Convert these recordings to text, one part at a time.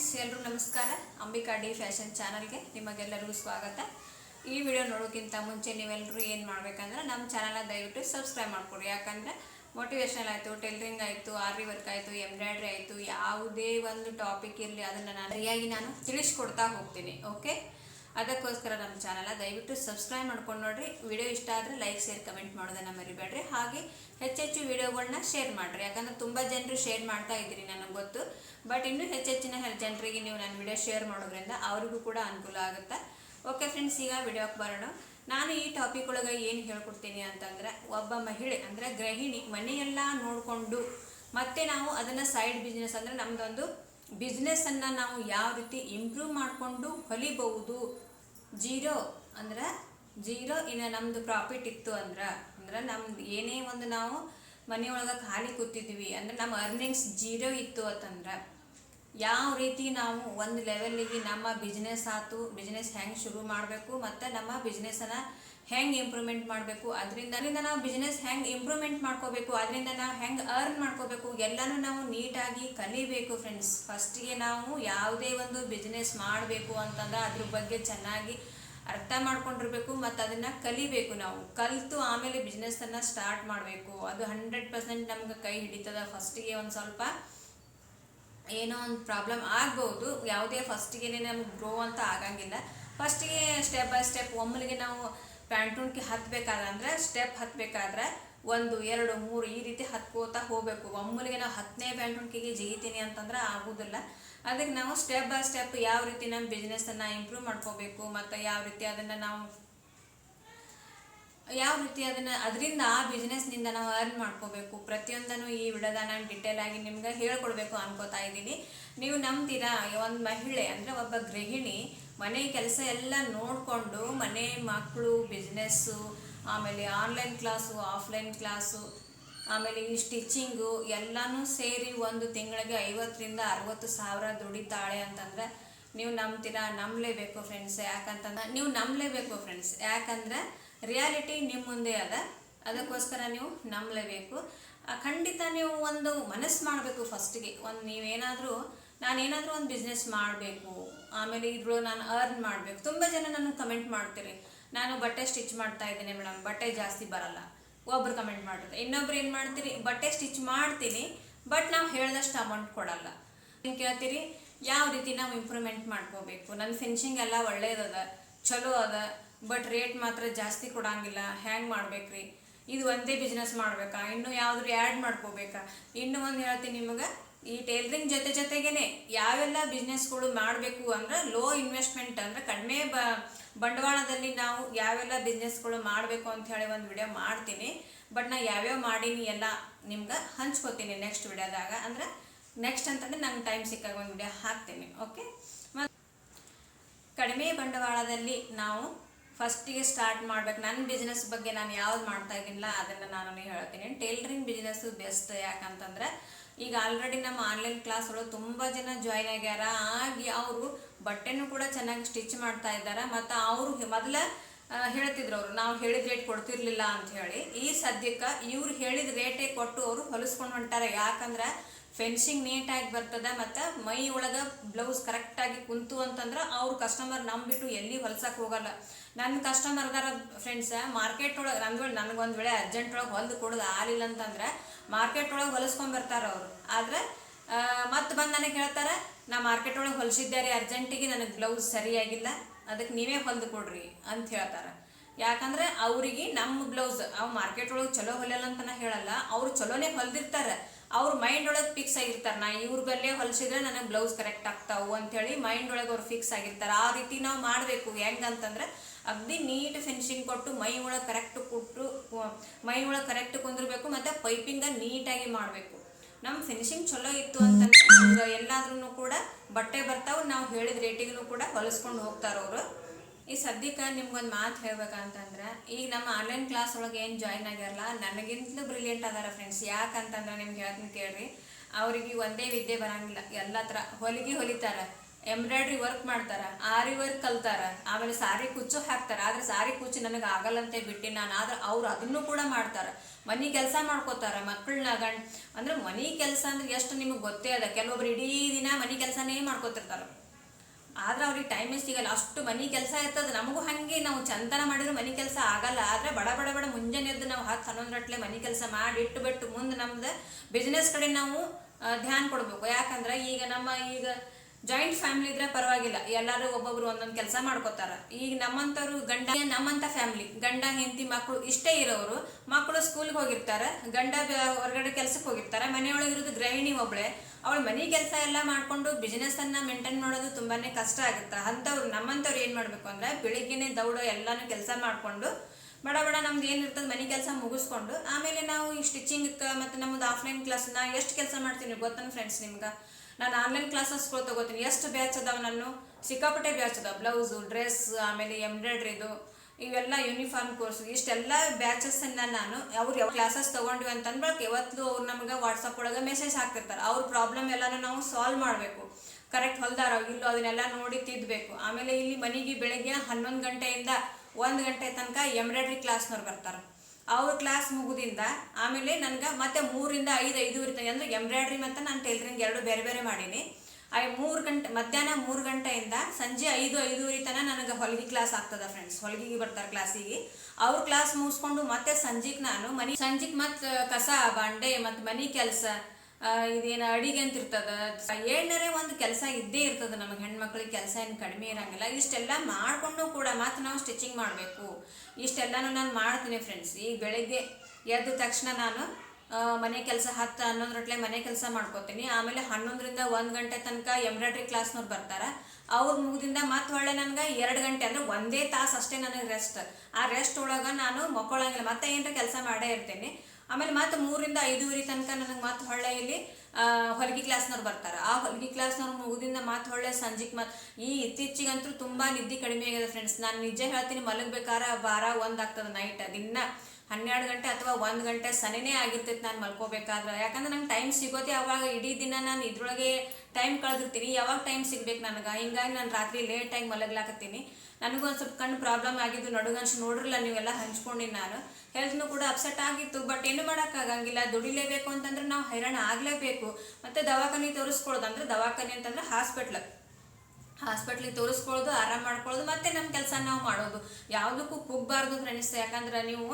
Friends ಎಲ್ಲರೂ ನಮಸ್ಕಾರ. Ambika D fashion ಚಾನಲ್ಗೆ ನಿಮಗೆಲ್ಲರಿಗೂ ಸ್ವಾಗತ. ಈ ವಿಡಿಯೋ ನೋಡೋಕ್ಕಿಂತ ಮುಂಚೆ ನೀವೆಲ್ಲರೂ ಏನು ಮಾಡಬೇಕಂದ್ರೆ ನಮ್ಮ ಚಾನಲ್ನ ದಯವಿಟ್ಟು ಸಬ್ಸ್ಕ್ರೈಬ್ ಮಾಡಿಕೊಡಿ. ಯಾಕಂದರೆ ಮೋಟಿವೇಶನಲ್ ಆಯಿತು ಟೈಲರಿಂಗ್ ಆಯಿತು ಆರ್ವಿ ವರ್ಕ್ ಆಯಿತು ಎಂಬ್ರಾಯ್ಡ್ರಿ ಆಯಿತು, ಯಾವುದೇ ಒಂದು ಟಾಪಿಕ್ ಇರಲಿ ಅದನ್ನು ನಾನು ಸರಿಯಾಗಿ ನಾನು ತಿಳಿಸ್ಕೊಡ್ತಾ ಹೋಗ್ತೀನಿ ಓಕೆ ಅದಕ್ಕೋಸ್ಕರ ನಮ್ಮ ಚಾನಲ ದಯವಿಟ್ಟು ಸಬ್ಸ್ಕ್ರೈಬ್ ಮಾಡ್ಕೊಂಡು ನೋಡ್ರಿ. ವಿಡಿಯೋ ಇಷ್ಟ ಆದರೆ ಲೈಕ್ ಶೇರ್ ಕಮೆಂಟ್ ಮಾಡೋದನ್ನು ಮರಿಬೇಡ್ರಿ. ಹಾಗೆ ಹೆಚ್ಚೆಚ್ಚು ವಿಡಿಯೋಗಳನ್ನ ಶೇರ್ ಮಾಡಿರಿ. ಯಾಕಂದ್ರೆ ತುಂಬ ಜನರು ಶೇರ್ ಮಾಡ್ತಾ ಇದ್ದೀರಿ ನನಗೆ ಗೊತ್ತು. ಬಟ್ ಇನ್ನೂ ಹೆಚ್ಚೆಚ್ಚಿನ ಜನರಿಗೆ ನೀವು ನನ್ನ ವಿಡಿಯೋ ಶೇರ್ ಮಾಡೋದ್ರಿಂದ ಅವ್ರಿಗೂ ಕೂಡ ಅನುಕೂಲ ಆಗುತ್ತೆ. ಓಕೆ ಫ್ರೆಂಡ್ಸ್ ಈಗ ವಿಡಿಯೋಕ್ಕೆ ಬರೋಣ. ನಾನು ಈ ಟಾಪಿಕ್ ಒಳಗೆ ಏನು ಹೇಳ್ಕೊಡ್ತೀನಿ ಅಂತಂದ್ರೆ, ಒಬ್ಬ ಮಹಿಳೆ, ಅಂದರೆ ಗೃಹಿಣಿ ಮನೆಯೆಲ್ಲ ನೋಡಿಕೊಂಡು ಮತ್ತೆ ನಾವು ಅದನ್ನು ಸೈಡ್ ಬಿಸ್ನೆಸ್ ಅಂದರೆ ನಮ್ಮದೊಂದು ಬಿಸ್ನೆಸ್ಸನ್ನು ನಾವು ಯಾವ ರೀತಿ ಇಂಪ್ರೂವ್ ಮಾಡಿಕೊಂಡು ಹೊಲಿಬಹುದು ಜೀರೋ ಅಂದ್ರೆ ಜೀರೋ ಇನ್ನು ನಮ್ಮದು ಪ್ರಾಫಿಟ್ ಇತ್ತು ಅಂದ್ರೆ ಅಂದ್ರೆ ನಮ್ದು ಏನೇ ಒಂದು ನಾವು ಮನೆಯೊಳಗೆ ಖಾಲಿ ಕೂತಿದ್ವಿ ಅಂದ್ರೆ ನಮ್ಮ ಅರ್ನಿಂಗ್ಸ್ ಜೀರೋ ಇತ್ತು ಅಂತಂದ್ರೆ, ಯಾವ ರೀತಿ ನಾವು ಒಂದು ಲೆವೆಲ್ಲಿಗೆ ನಮ್ಮ ಬಿಸ್ನೆಸ್ ಆಯ್ತು ಬಿಸ್ನೆಸ್ ಹೆಂಗೆ ಶುರು ಮಾಡಬೇಕು ಮತ್ತು ನಮ್ಮ ಬಿಸ್ನೆಸ್ಸನ್ನು ಹೆಂಗೆ ಇಂಪ್ರೂವ್ಮೆಂಟ್ ಮಾಡಬೇಕು? ಅದರಿಂದ ಅದರಿಂದ ನಾವು ಬಿಸ್ನೆಸ್ ಹೆಂಗೆ ಇಂಪ್ರೂವ್ಮೆಂಟ್ ಮಾಡ್ಕೋಬೇಕು? ಅದರಿಂದ ನಾವು ಹೆಂಗೆ ಅರ್ನ್ ಮಾಡ್ಕೋಬೇಕು? ಎಲ್ಲನೂ ನಾವು ನೀಟಾಗಿ ಕಲಿಬೇಕು ಫ್ರೆಂಡ್ಸ್ ಫಸ್ಟಿಗೆ ನಾವು ಯಾವುದೇ ಒಂದು ಬಿಸ್ನೆಸ್ ಮಾಡಬೇಕು ಅಂತಂದ್ರೆ ಅದ್ರ ಬಗ್ಗೆ ಚೆನ್ನಾಗಿ ಅರ್ಥ ಮಾಡ್ಕೊಂಡಿರ್ಬೇಕು ಮತ್ತು ಅದನ್ನು ಕಲಿಬೇಕು ನಾವು. ಕಲಿತು ಆಮೇಲೆ ಬಿಸ್ನೆಸ್ಸನ್ನು ಸ್ಟಾರ್ಟ್ ಮಾಡಬೇಕು. ಅದು ಹಂಡ್ರೆಡ್ ಪರ್ಸೆಂಟ್ ನಮ್ಗೆ ಕೈ ಹಿಡಿತದ. ಫಸ್ಟಿಗೆ ಒಂದು ಸ್ವಲ್ಪ ಏನೋ ಒಂದು ಪ್ರಾಬ್ಲಮ್ ಆಗ್ಬೋದು. ಯಾವುದೇ ಫಸ್ಟಿಗೆ ನಮ್ಗೆ ಗ್ರೋ ಅಂತ ಆಗಂಗಿಲ್ಲ. ಫಸ್ಟಿಗೆ ಸ್ಟೆಪ್ ಬೈ ಸ್ಟೆಪ್ ಒಮ್ಮಲಿಗೆ ನಾವು ಪ್ಯಾಂಟೂನ್ಗೆ ಹತ್ತಬೇಕಾದ್ರೆ ಸ್ಟೆಪ್ ಹತ್ತಬೇಕಾದ್ರೆ ಒಂದು, ಎರಡು, ಮೂರು ಈ ರೀತಿ ಹತ್ಕೋತಾ ಹೋಗಬೇಕು. ಒಮ್ಮಲಿಗೆ ನಾವು ಹತ್ತನೇ ಪ್ಯಾಂಟೂನ್ಕಿಗೆ ಜಿಗಿತೀನಿ ಅಂತಂದ್ರೆ ಆಗೋದಿಲ್ಲ. ಅದಕ್ಕೆ ನಾವು ಸ್ಟೆಪ್ ಬೈ ಸ್ಟೆಪ್ ಯಾವ ರೀತಿ ನಮ್ಮ ಬಿಸ್ನೆಸ್ಸನ್ನು ಇಂಪ್ರೂವ್ ಮಾಡ್ಕೋಬೇಕು, ಮತ್ತು ಯಾವ ರೀತಿ ಅದನ್ನು ನಾವು ಯಾವ ರೀತಿ ಅದನ್ನು ಅದರಿಂದ ಆ ಬಿಸ್ನೆಸ್ನಿಂದ ನಾವು ಅರ್ನ್ ಮಾಡ್ಕೋಬೇಕು. ಪ್ರತಿಯೊಂದನ್ನು ಈ ವಿಡದ ನಾನು ಡಿಟೇಲ್ ಆಗಿ ನಿಮ್ಗೆ ಹೇಳ್ಕೊಡ್ಬೇಕು ಅನ್ಕೋತಾ ಇದ್ದೀನಿ. ನೀವು ನಂಬ್ತೀರಾ? ಒಂದು ಮಹಿಳೆ ಅಂದರೆ ಒಬ್ಬ ಗೃಹಿಣಿ ಮನೆ ಕೆಲಸ ಎಲ್ಲ ನೋಡಿಕೊಂಡು ಮನೆ ಮಕ್ಕಳು ಬಿಸ್ನೆಸ್ಸು ಆಮೇಲೆ ಆನ್ಲೈನ್ ಕ್ಲಾಸು ಆಫ್ಲೈನ್ ಕ್ಲಾಸು ಆಮೇಲೆ ಈ ಸ್ಟಿಚ್ಚಿಂಗು ಎಲ್ಲನೂ ಸೇರಿ ಒಂದು ತಿಂಗಳಿಗೆ ಐವತ್ತರಿಂದ ಅರವತ್ತು ಸಾವಿರ ದುಡಿತಾಳೆ ಅಂತಂದ್ರೆ ನೀವು ನಂಬ್ತೀರಾ? ನಂಬಲೇಬೇಕು ಫ್ರೆಂಡ್ಸ್ ಯಾಕಂತಂದ್ರೆ ನೀವು ನಂಬಲೇಬೇಕು ಫ್ರೆಂಡ್ಸ್ ಯಾಕಂದ್ರೆ ರಿಯಾಲಿಟಿ ನಿಮ್ಮ ಮುಂದೆ ಅದ. ಅದಕ್ಕೋಸ್ಕರ ನೀವು ನಂಬಲೇಬೇಕು. ಖಂಡಿತ ನೀವು ಒಂದು ಮನಸ್ಸು ಮಾಡಬೇಕು ಫಸ್ಟಿಗೆ ಒಂದು ನೀವೇನಾದರೂ, ನಾನೇನಾದರೂ ಒಂದು ಬಿಸ್ನೆಸ್ ಮಾಡಬೇಕು. ಆಮೇಲೆ ಇದ್ರೊಳಗೆ ನಾನು ಅರ್ನ್ ಮಾಡಬೇಕು. ತುಂಬ ಜನ ನನಗೆ ಕಮೆಂಟ್ ಮಾಡ್ತೀರಿ. ನಾನು ಬಟ್ಟೆ ಸ್ಟಿಚ್ ಮಾಡ್ತಾ ಇದ್ದೀನಿ ಮೇಡಮ್ ಬಟ್ಟೆ ಜಾಸ್ತಿ ಬರಲ್ಲ. ಒಬ್ರು ಕಮೆಂಟ್ ಮಾಡಿದ್ರೆ ಇನ್ನೊಬ್ರು ಏನು ಮಾಡ್ತೀರಿ? ಬಟ್ಟೆ ಸ್ಟಿಚ್ ಮಾಡ್ತೀನಿ ಬಟ್ ನಾವು ಹೇಳ್ದಷ್ಟು ಅಮೌಂಟ್ ಕೊಡಲ್ಲ. ನೀವು ಕೇಳ್ತೀರಿ? ಯಾವ ರೀತಿ ನಾವು ಇಂಪ್ರೂವ್ಮೆಂಟ್ ಮಾಡ್ಕೋಬೇಕು? ನನ್ನ ಫಿನಿಶಿಂಗ್ ಎಲ್ಲ ಒಳ್ಳೇದದ, ಚಲೋ ಅದ ಬಟ್ ರೇಟ್ ಮಾತ್ರ ಜಾಸ್ತಿ ಕೊಡಂಗಿಲ್ಲ. ಹ್ಯಾಂಗ್ ಮಾಡ್ಬೇಕ್ರಿ? ಇದು ಒಂದೇ ಬಿಸ್ನೆಸ್ ಮಾಡ್ಬೇಕಾ? ಇನ್ನು ಯಾವ್ದಾರು ಆ್ಯಡ್ ಮಾಡ್ಕೋಬೇಕಾ? ಇನ್ನು ಒಂದು ಹೇಳ್ತೀನಿ ನಿಮಗೆ. ಈ ಟೇಲರಿಂಗ್ ಜೊತೆ ಜೊತೆಗೇನೆ ಯಾವೆಲ್ಲ ಬಿಸ್ನೆಸ್ಗಳು ಮಾಡಬೇಕು ಅಂದ್ರೆ ಲೋ ಇನ್ವೆಸ್ಟ್ಮೆಂಟ್ ಅಂದ್ರೆ ಕಡಿಮೆ ಬ, ಬಂಡವಾಳದಲ್ಲಿ ನಾವು ಯಾವೆಲ್ಲ ಬಿಸ್ನೆಸ್ಗಳು ಮಾಡಬೇಕು ಅಂತ ಹೇಳಿ ಒಂದು ವಿಡಿಯೋ ಮಾಡ್ತೀನಿ. ಬಟ್ ನಾ ಯಾವ್ಯಾವ ಮಾಡೀನಿ ಎಲ್ಲ ನಿಮ್ಗೆ ಹಂಚ್ಕೋತೀನಿ ನೆಕ್ಸ್ಟ್ ವಿಡಿಯೋದಾಗ ಅಂದ್ರೆ ನೆಕ್ಸ್ಟ್ ಅಂತಂದ್ರೆ ನಂಗೆ ಟೈಮ್ ಸಿಕ್ಕಾಗ ಒಂದು ವಿಡಿಯೋ ಹಾಕ್ತೀನಿ ಓಕೆ ಕಡಿಮೆ ಬಂಡವಾಳದಲ್ಲಿ ನಾವು ಫಸ್ಟಿಗೆ ಸ್ಟಾರ್ಟ್ ಮಾಡ್ಬೇಕು. ನನ್ನ ಬಿಸ್ನೆಸ್ ಬಗ್ಗೆ ನಾನು ಯಾವ್ದು ಮಾಡ್ತಾ ಇದ್ದೀನಿಲ್ಲ ಅದನ್ನು ನಾನು ಹೇಳ್ತೀನಿ. ಟೈಲರಿಂಗ್ ಬಿಸ್ನೆಸ್ಸು ಬೆಸ್ಟ್ ಯಾಕಂತಂದ್ರೆ ಈಗ ಆಲ್ರೆಡಿ ನಮ್ಮ ಆನ್ಲೈನ್ ಕ್ಲಾಸ್ ಒಳಗೆ ತುಂಬ ಜನ ಜಾಯ್ನ್ ಆಗ್ಯಾರ. ಆಗಿ ಅವರು ಬಟ್ಟೆನೂ ಕೂಡ ಚೆನ್ನಾಗಿ ಸ್ಟಿಚ್ ಮಾಡ್ತಾ ಇದ್ದಾರೆ. ಮತ್ತು ಅವರು ಮೊದಲ ಹೇಳ್ತಿದ್ರು ಅವರು, ನಾವು ಹೇಳಿದ ರೇಟ್ ಕೊಡ್ತಿರ್ಲಿಲ್ಲ ಅಂತ ಹೇಳಿ. ಈ ಸದ್ಯಕ್ಕೆ ಇವ್ರು ಹೇಳಿದ ರೇಟೇ ಕೊಟ್ಟು ಅವರು ಹೊಲಿಸ್ಕೊಂಡು ಹೊಂಟಾರೆ. ಯಾಕಂದ್ರೆ ಫೆನ್ಸಿಂಗ್ ನೀಟಾಗಿ ಬರ್ತದೆ ಮತ್ತು ಮೈ ಒಳಗೆ ಬ್ಲೌಸ್ ಕರೆಕ್ಟಾಗಿ ಕುಂತು ಅಂತಂದ್ರೆ ಅವ್ರ ಕಸ್ಟಮರ್ ನಂಬಿಟ್ಟು ಎಲ್ಲಿ ಹೊಲ್ಸಕ್ಕೆ ಹೋಗಲ್ಲ. ನನ್ನ ಕಸ್ಟಮರ್ದಾರ ಫ್ರೆಂಡ್ಸ್ ಮಾರ್ಕೆಟ್ ಒಳಗೆ ನಂದು ನನಗೊಂದು ವೇಳೆ ಅರ್ಜೆಂಟ್ ಒಳಗೆ ಹೊಲ್ದು ಕೊಡೋದು ಆಲಿಲ್ಲ ಅಂತಂದ್ರೆ ಮಾರ್ಕೆಟ್ ಒಳಗೆ ಹೊಲಿಸ್ಕೊಂಡ್ ಬರ್ತಾರೆ ಅವರು. ಆದರೆ ಮತ್ತೆ ಬಂದು ನನಗೆ ಹೇಳ್ತಾರೆ, ನಾ ಮಾರ್ಕೆಟ್ ಒಳಗೆ ಹೊಲಿಸಿದ್ದೆ ರೀ ಅರ್ಜೆಂಟಿಗೆ ನನಗೆ ಬ್ಲೌಸ್ ಸರಿಯಾಗಿಲ್ಲ ಅದಕ್ಕೆ ನೀವೇ ಹೊಲ್ದು ಕೊಡ್ರಿ ಅಂತ ಹೇಳ್ತಾರೆ. ಯಾಕಂದ್ರೆ ಅವ್ರಿಗೆ ನಮ್ಮ ಬ್ಲೌಸ್, ಅವ್ ಮಾರ್ಕೆಟ್ ಒಳಗೆ ಚಲೋ ಹೊಲಿಯಲ್ಲ ಅಂತ ಹೇಳಲ್ಲ, ಅವ್ರು ಚಲೋನೇ ಹೊಲ್ದಿರ್ತಾರೆ. ಅವ್ರ ಮೈಂಡ್ ಒಳಗೆ ಫಿಕ್ಸ್ ಆಗಿರ್ತಾರೆ. ನಾ ಇವ್ರ ಬಲ್ಲೇ ಹೊಲಿಸಿದ್ರೆ ನನಗೆ ಬ್ಲೌಸ್ ಕರೆಕ್ಟ್ ಆಗ್ತಾವು ಅಂತೇಳಿ ಮೈಂಡ್ ಒಳಗೆ ಅವ್ರು ಫಿಕ್ಸ್ ಆಗಿರ್ತಾರೆ. ಆ ರೀತಿ ನಾವು ಮಾಡಬೇಕು. ಹೆಂಗಂತಂದ್ರೆ ಅಗ್ದಿ ನೀಟ್ ಫಿನಿಶಿಂಗ್ ಕೊಟ್ಟು ಮೈ ಒಳಗೆ ಕರೆಕ್ಟ್ ಕೊಟ್ಟು ಮೈ ಒಳಗೆ ಕರೆಕ್ಟ್ ಕುಂದಿರ್ಬೇಕು ಮತ್ತು ಪೈಪಿಂಗ ನೀಟಾಗಿ ಮಾಡಬೇಕು. ನಮ್ಮ ಫಿನಿಶಿಂಗ್ ಚಲೋ ಇತ್ತು ಅಂತಂದ್ರೆ ಎಲ್ಲಾದ್ರೂ ಕೂಡ ಬಟ್ಟೆ ಬರ್ತಾವೆ. ನಾವು ಹೇಳಿದ ರೇಟಿಗೂ ಕೂಡ ಹೊಲಿಸ್ಕೊಂಡು ಹೋಗ್ತಾರೆ ಅವರು. ಈ ಸದ್ಯಕ್ಕೆ ನಿಮ್ಗೊಂದು ಮಾತು ಹೇಳ್ಬೇಕಂತಂದ್ರೆ ಈಗ ನಮ್ಮ ಆನ್ಲೈನ್ ಕ್ಲಾಸ್ ಒಳಗೆ ಏನು ಜಾಯ್ನ್ ಆಗ್ಯಾರಲ್ಲ, ನನಗಿಂತಲೂ ಬ್ರಿಲಿಯಂಟ್ ಅದಾರ ಫ್ರೆಂಡ್ಸ್ ಯಾಕಂತಂದ್ರೆ ನಿಮ್ಗೆ ಹೇಳ್ತೀನಿ ಕೇಳ್ರಿ, ಅವ್ರಿಗೆ ಒಂದೇ ವಿದ್ಯೆ ಬರಂಗಿಲ್ಲ. ಎಲ್ಲ ಥರ ಹೊಲಿಗೆ ಹೊಲಿತಾರೆ ಎಂಬ್ರಾಯ್ಡ್ರಿ ವರ್ಕ್ ಮಾಡ್ತಾರ, ಆರಿ ವರ್ಕ್ ಕಲ್ತಾರ, ಆಮೇಲೆ ಸಾರಿ ಕುಚ್ಚು ಹಾಕ್ತಾರ. ಆದ್ರೆ ಸಾರಿ ಕುಚ್ಚು ನನಗೆ ಆಗಲ್ಲಂತೆ ಬಿಟ್ಟು ನಾನು ಆದ್ರೆ ಅವ್ರು ಅದನ್ನು ಕೂಡ ಮಾಡ್ತಾರ. ಮನಿ ಕೆಲಸ ಮಾಡ್ಕೋತಾರ ಮಕ್ಕಳನ್ನ ಗಂಡ್, ಅಂದ್ರೆ ಮನಿ ಕೆಲಸ ಅಂದ್ರೆ ಎಷ್ಟು ನಿಮಗೆ ಗೊತ್ತೇ ಅದ. ಕೆಲವೊಬ್ರು ಇಡೀ ದಿನ ಮನಿ ಕೆಲಸನೇ ಮಾಡ್ಕೋತಿರ್ತಾರ. ಆದ್ರೆ ಅವ್ರಿಗೆ ಟೈಮೇ ಸಿಗಲ್ಲ. ಅಷ್ಟು ಮನಿ ಕೆಲಸ ಇರ್ತದೆ. ನಮಗೂ ಹಂಗೆ ನಾವು ಚಂದನ ಮಾಡಿದ್ರೆ ಮನಿ ಕೆಲಸ ಆಗಲ್ಲ. ಆದ್ರೆ ಬಡ ಬಡ ಬಡ ಮುಂಜಾನೆ ಎದ್ದು ನಾವು ಹತ್ತು ಹನ್ನೊಂದು ಗಂಟ್ಲೆ ಮನಿ ಕೆಲಸ ಮಾಡಿ ಇಟ್ಟು ಬಿಟ್ಟು ಮುಂದೆ ನಮ್ದು ಬಿಸ್ನೆಸ್ ಕಡೆ ನಾವು ಧ್ಯಾನ ಕೊಡ್ಬೇಕು. ಯಾಕಂದ್ರೆ ಈಗ ನಮ್ಮ ಈಗ ಜಾಯಿಂಟ್ ಫ್ಯಾಮಿಲಿ ಇದ್ರೆ ಪರವಾಗಿಲ್ಲ. ಎಲ್ಲರೂ ಒಬ್ಬೊಬ್ರು ಒಂದೊಂದು ಕೆಲಸ ಮಾಡ್ಕೋತಾರ. ಈಗ ನಮ್ಮಂಥವ್ರು ಗಂಡ ನಮ್ಮಂಥ ಫ್ಯಾಮಿಲಿ ಗಂಡ, ಹೆಂಡತಿ ಮಕ್ಕಳು ಇಷ್ಟೇ ಇರೋರು. ಮಕ್ಕಳು ಸ್ಕೂಲ್ಗೆ ಹೋಗಿರ್ತಾರೆ. ಗಂಡ ಹೊರಗಡೆ ಕೆಲಸಕ್ಕೆ ಹೋಗಿರ್ತಾರೆ. ಮನೆಯೊಳಗಿರೋದು ಗೃಹಿಣಿ ಒಬ್ಳೆ. ಅವಳು ಮನೆ ಕೆಲಸ ಎಲ್ಲ ಮಾಡಿಕೊಂಡು ಬಿಸ್ನೆಸ್ ಅನ್ನ ಮೇಂಟೈನ್ ಮಾಡೋದು ತುಂಬಾನೇ ಕಷ್ಟ ಆಗುತ್ತೆ. ಅಂಥವ್ರು, ನಮ್ಮಂಥವ್ರು ಏನು ಮಾಡಬೇಕು ಅಂದ್ರೆ ಬೆಳಿಗ್ಗೆನೆ ದೌಡೋ ಎಲ್ಲಾನು ಕೆಲಸ ಮಾಡಿಕೊಂಡು ಬಡ ಬಡ ನಮ್ದು ಏನಿರ್ತದೆ ಮನೆ ಕೆಲಸ ಮುಗಿಸ್ಕೊಂಡು ಆಮೇಲೆ ನಾವು ಈ ಸ್ಟಿಚಿಂಗ್ ಮತ್ತು ನಮ್ಮದು ಆಫ್ಲೈನ್ ಕ್ಲಾಸ್ನ ಎಷ್ಟು ಕೆಲಸ ಮಾಡ್ತೀನಿ ಗೊತ್ತನ ಫ್ರೆಂಡ್ಸ್ ನಿಮ್ಗೆ? ನಾನು ಆನ್ಲೈನ್ ಕ್ಲಾಸಸ್ಗಳು ತಗೋತೀನಿ. ಎಷ್ಟು ಬ್ಯಾಚ್ ಅದಾವ ನಾನು ಸಿಕ್ಕಾಪಟ್ಟೆ ಬ್ಯಾಚ್ ಅದಾವ. ಬ್ಲೌಸು ಡ್ರೆಸ್ ಆಮೇಲೆ ಎಂಬ್ರಾಯ್ಡ್ರಿದು ಇವೆಲ್ಲ ಯೂನಿಫಾರ್ಮ್ ಕೋರ್ಸ್ ಇಷ್ಟೆಲ್ಲ ಬ್ಯಾಚಸ್ಸನ್ನು ನಾನು ಅವ್ರು ಯಾವ ಕ್ಲಾಸಸ್ ತೊಗೊಂಡ್ವಿ ಅಂತಂದ್ಬಿಟ್ಟು ಯಾವತ್ತು ಅವ್ರು ನಮ್ಗೆ ವಾಟ್ಸಪ್ ಒಳಗೆ ಮೆಸೇಜ್ ಹಾಕ್ತಿರ್ತಾರೆ. ಅವ್ರ ಪ್ರಾಬ್ಲಮ್ ಎಲ್ಲಾನು ನಾವು ಸಾಲ್ವ್ ಮಾಡಬೇಕು. ಕರೆಕ್ಟ್ ಹೊಲ್ದಾರ ಇಲ್ಲೋ ಅದನ್ನೆಲ್ಲ ನೋಡಿ ತಿದ್ದಬೇಕು ಆಮೇಲೆ ಇಲ್ಲಿ ಮನೆಗೆ ಬೆಳಗ್ಗೆ ಹನ್ನೊಂದು ಗಂಟೆಯಿಂದ ಒಂದು ಗಂಟೆ ತನಕ ಎಂಬ್ರಾಯ್ಡ್ರಿ ಕ್ಲಾಸ್ನವ್ರು ಬರ್ತಾರೆ. ಅವ್ರ ಕ್ಲಾಸ್ ಮುಗುದಿಂದ ಆಮೇಲೆ ನನಗೆ ಮತ್ತೆ ಮೂರಿಂದ ಐದು ಐದು ಇರ್ತದೆ ಅಂದ್ರೆ ಎಂಬ್ರಾಯ್ಡ್ರಿ ಮತ್ತು ನಾನು ಟೈಲರಿಂಗ್ ಎರಡು ಬೇರೆ ಬೇರೆ ಮಾಡೀನಿ. ಐ ಮೂರು ಗಂಟೆ, ಮಧ್ಯಾಹ್ನ ಮೂರು ಗಂಟೆಯಿಂದ ಸಂಜೆ ಐದು, ಐದೂವರೆ ತನಕ ನನಗೆ ಹೊಲಿಗೆ ಕ್ಲಾಸ್ ಆಗ್ತದ ಫ್ರೆಂಡ್ಸ್ ಹೊಲಿಗೆಗೆ ಬರ್ತಾರೆ ಕ್ಲಾಸಿಗೆ ಅವ್ರ ಕ್ಲಾಸ್ ಮುಗಿಸ್ಕೊಂಡು ಮತ್ತೆ ಸಂಜೆಗೆ ನಾನು ಮನೆ ಸಂಜೆಗೆ ಮತ್ತೆ ಕಸ, ಬಂಡೆ ಮತ್ತು ಮನೆ ಕೆಲಸ ಇದೇನು ಅಡಿಗೆ ಅಂತ ಇರ್ತದ. ಏನಾರೇ ಒಂದು ಕೆಲಸ ಇದ್ದೇ ಇರ್ತದ ನಮಗೆ ಹೆಣ್ಮಕ್ಳಿಗೆ, ಕೆಲಸ ಏನು ಕಡಿಮೆ ಇರಂಗಿಲ್ಲ. ಇಷ್ಟೆಲ್ಲ ಮಾಡಿಕೊಂಡು ಕೂಡ ಮತ್ತೆ ನಾವು ಸ್ಟಿಚಿಂಗ್ ಮಾಡಬೇಕು. ಇಷ್ಟೆಲ್ಲನೂ ನಾನು ಮಾಡ್ತೀನಿ ಫ್ರೆಂಡ್ಸ್ ಈಗ ಬೆಳಗ್ಗೆ ಎದ್ದ ತಕ್ಷಣ ನಾನು ಮನೆ ಕೆಲಸ ಹತ್ತು ಹನ್ನೊಂದರಟ್ಲೆ ಮನೆ ಕೆಲಸ ಮಾಡ್ಕೋತೀನಿ. ಆಮೇಲೆ ಹನ್ನೊಂದರಿಂದ ಒಂದು ಗಂಟೆ ತನಕ ಎಂಬ್ರಾಯ್ಡ್ರಿ ಕ್ಲಾಸ್ನವ್ರು ಬರ್ತಾರೆ. ಅವ್ರ ಮುಗಿದಿಂದ ಮತ್ತೆ ಒಳ್ಳೆ ನನಗೆ ಎರಡು ಗಂಟೆ ಅಂದ್ರೆ ಒಂದೇ ತಾಸು ಅಷ್ಟೇ ನನಗೆ ರೆಸ್ಟ್ ಆ ರೆಸ್ಟ್ ಒಳಗೆ ನಾನು ಮಕ್ಕೊಳ್ಳಂಗಿಲ್ಲ ಮತ್ತೆ ಏನಾರ ಕೆಲಸ ಮಾಡೇ ಇರ್ತೀನಿ. ಆಮೇಲೆ ಮತ್ತೆ ಮೂರಿಂದ ಐದೂವರೆ ತನಕ ನನಗೆ ಮತ್ತೆ ಹೊಳ್ಳೆ ಇಲ್ಲಿ ಹೊಲಿಗೆ ಕ್ಲಾಸ್ನವ್ರು ಬರ್ತಾರೆ. ಆ ಹೊಲಿಗೆ ಕ್ಲಾಸ್ನವ್ರು ಮುಗಿದಿಂದ ಮತ್ತೆ ಹೊಳ್ಳೆ ಸಂಜೆಗೆ ಮತ್ತೆ ಈ ಇತ್ತೀಚಿಗಂತೂ ತುಂಬ ನಿದ್ದೆ ಕಡಿಮೆ ಆಗಿದೆ ಫ್ರೆಂಡ್ಸ್ ನಾನು ನಿಜ ಹೇಳ್ತೀನಿ ಮಲಗಬೇಕಾರ ಬಾರ ಒಂದಾಗ್ತದೆ ನೈಟ್ ದಿನ. ಹನ್ನೆರಡು ಗಂಟೆ ಅಥವಾ ಒಂದು ಗಂಟೆ ಸನಿನೇ ಆಗಿರ್ತೈತೆ ನಾನು ಮಲ್ಕೋಬೇಕಾದ್ರೆ. ಯಾಕಂದ್ರೆ ನಂಗೆ ಟೈಮ್ ಸಿಗೋದೇ ಅವಾಗ ಇಡೀ ದಿನ ನಾನು ಇದ್ರೊಳಗೆ ಟೈಮ್ ಕಳೆದಿರ್ತೀನಿ. ಯಾವಾಗ ಟೈಮ್ ಸಿಗ್ಬೇಕು ನನಗೆ? ಹಿಂಗಾಗಿ ನಾನು ರಾತ್ರಿ ಲೇಟಾಗಿ ಮಲಗ್ಲಾಕತ್ತೀನಿ. ನನಗೂ ಒಂದು ಸ್ವಲ್ಪ ಕಣ್ಣು ಪ್ರಾಬ್ಲಮ್ ಆಗಿದ್ದು ನಡುಗನ್ಸು ನೋಡ್ರಲ್ಲ ನೀವೆಲ್ಲ ಹಂಚ್ಕೊಂಡಿನಿ ನಾನು. ಹೆಲ್ತ್ನು ಕೂಡ ಅಪ್ಸೆಟ್ ಆಗಿತ್ತು ಬಟ್ ಏನು ಮಾಡೋಕ್ಕಾಗಂಗಿಲ್ಲ ದುಡಿಲೇಬೇಕು ಅಂತಂದ್ರೆ ನಾವು ಹೈರಾಣ ಆಗಲೇಬೇಕು. ಮತ್ತು ದವಾಖಾನೆ ತೋರಿಸ್ಕೊಳ್ಳೋದು ಅಂದ್ರೆ ದವಾಖಾನೆ ಅಂತಂದ್ರೆ ಹಾಸ್ಪಿಟ್ಲ್ ಹಾಸ್ಪಿಟ್ಲಿಗೆ ತೋರಿಸ್ಕೊಳ್ಳೋದು, ಆರಾಮ್ ಮಾಡ್ಕೊಳ್ಳೋದು, ಮತ್ತೆ ನಮ್ಮ ಕೆಲಸ ನಾವು ಮಾಡೋದು. ಯಾವುದಕ್ಕೂ ಕುಗ್ಬಾರ್ದು ಫ್ರೆಂಡ್ಸ್ ಯಾಕಂದ್ರೆ ನೀವು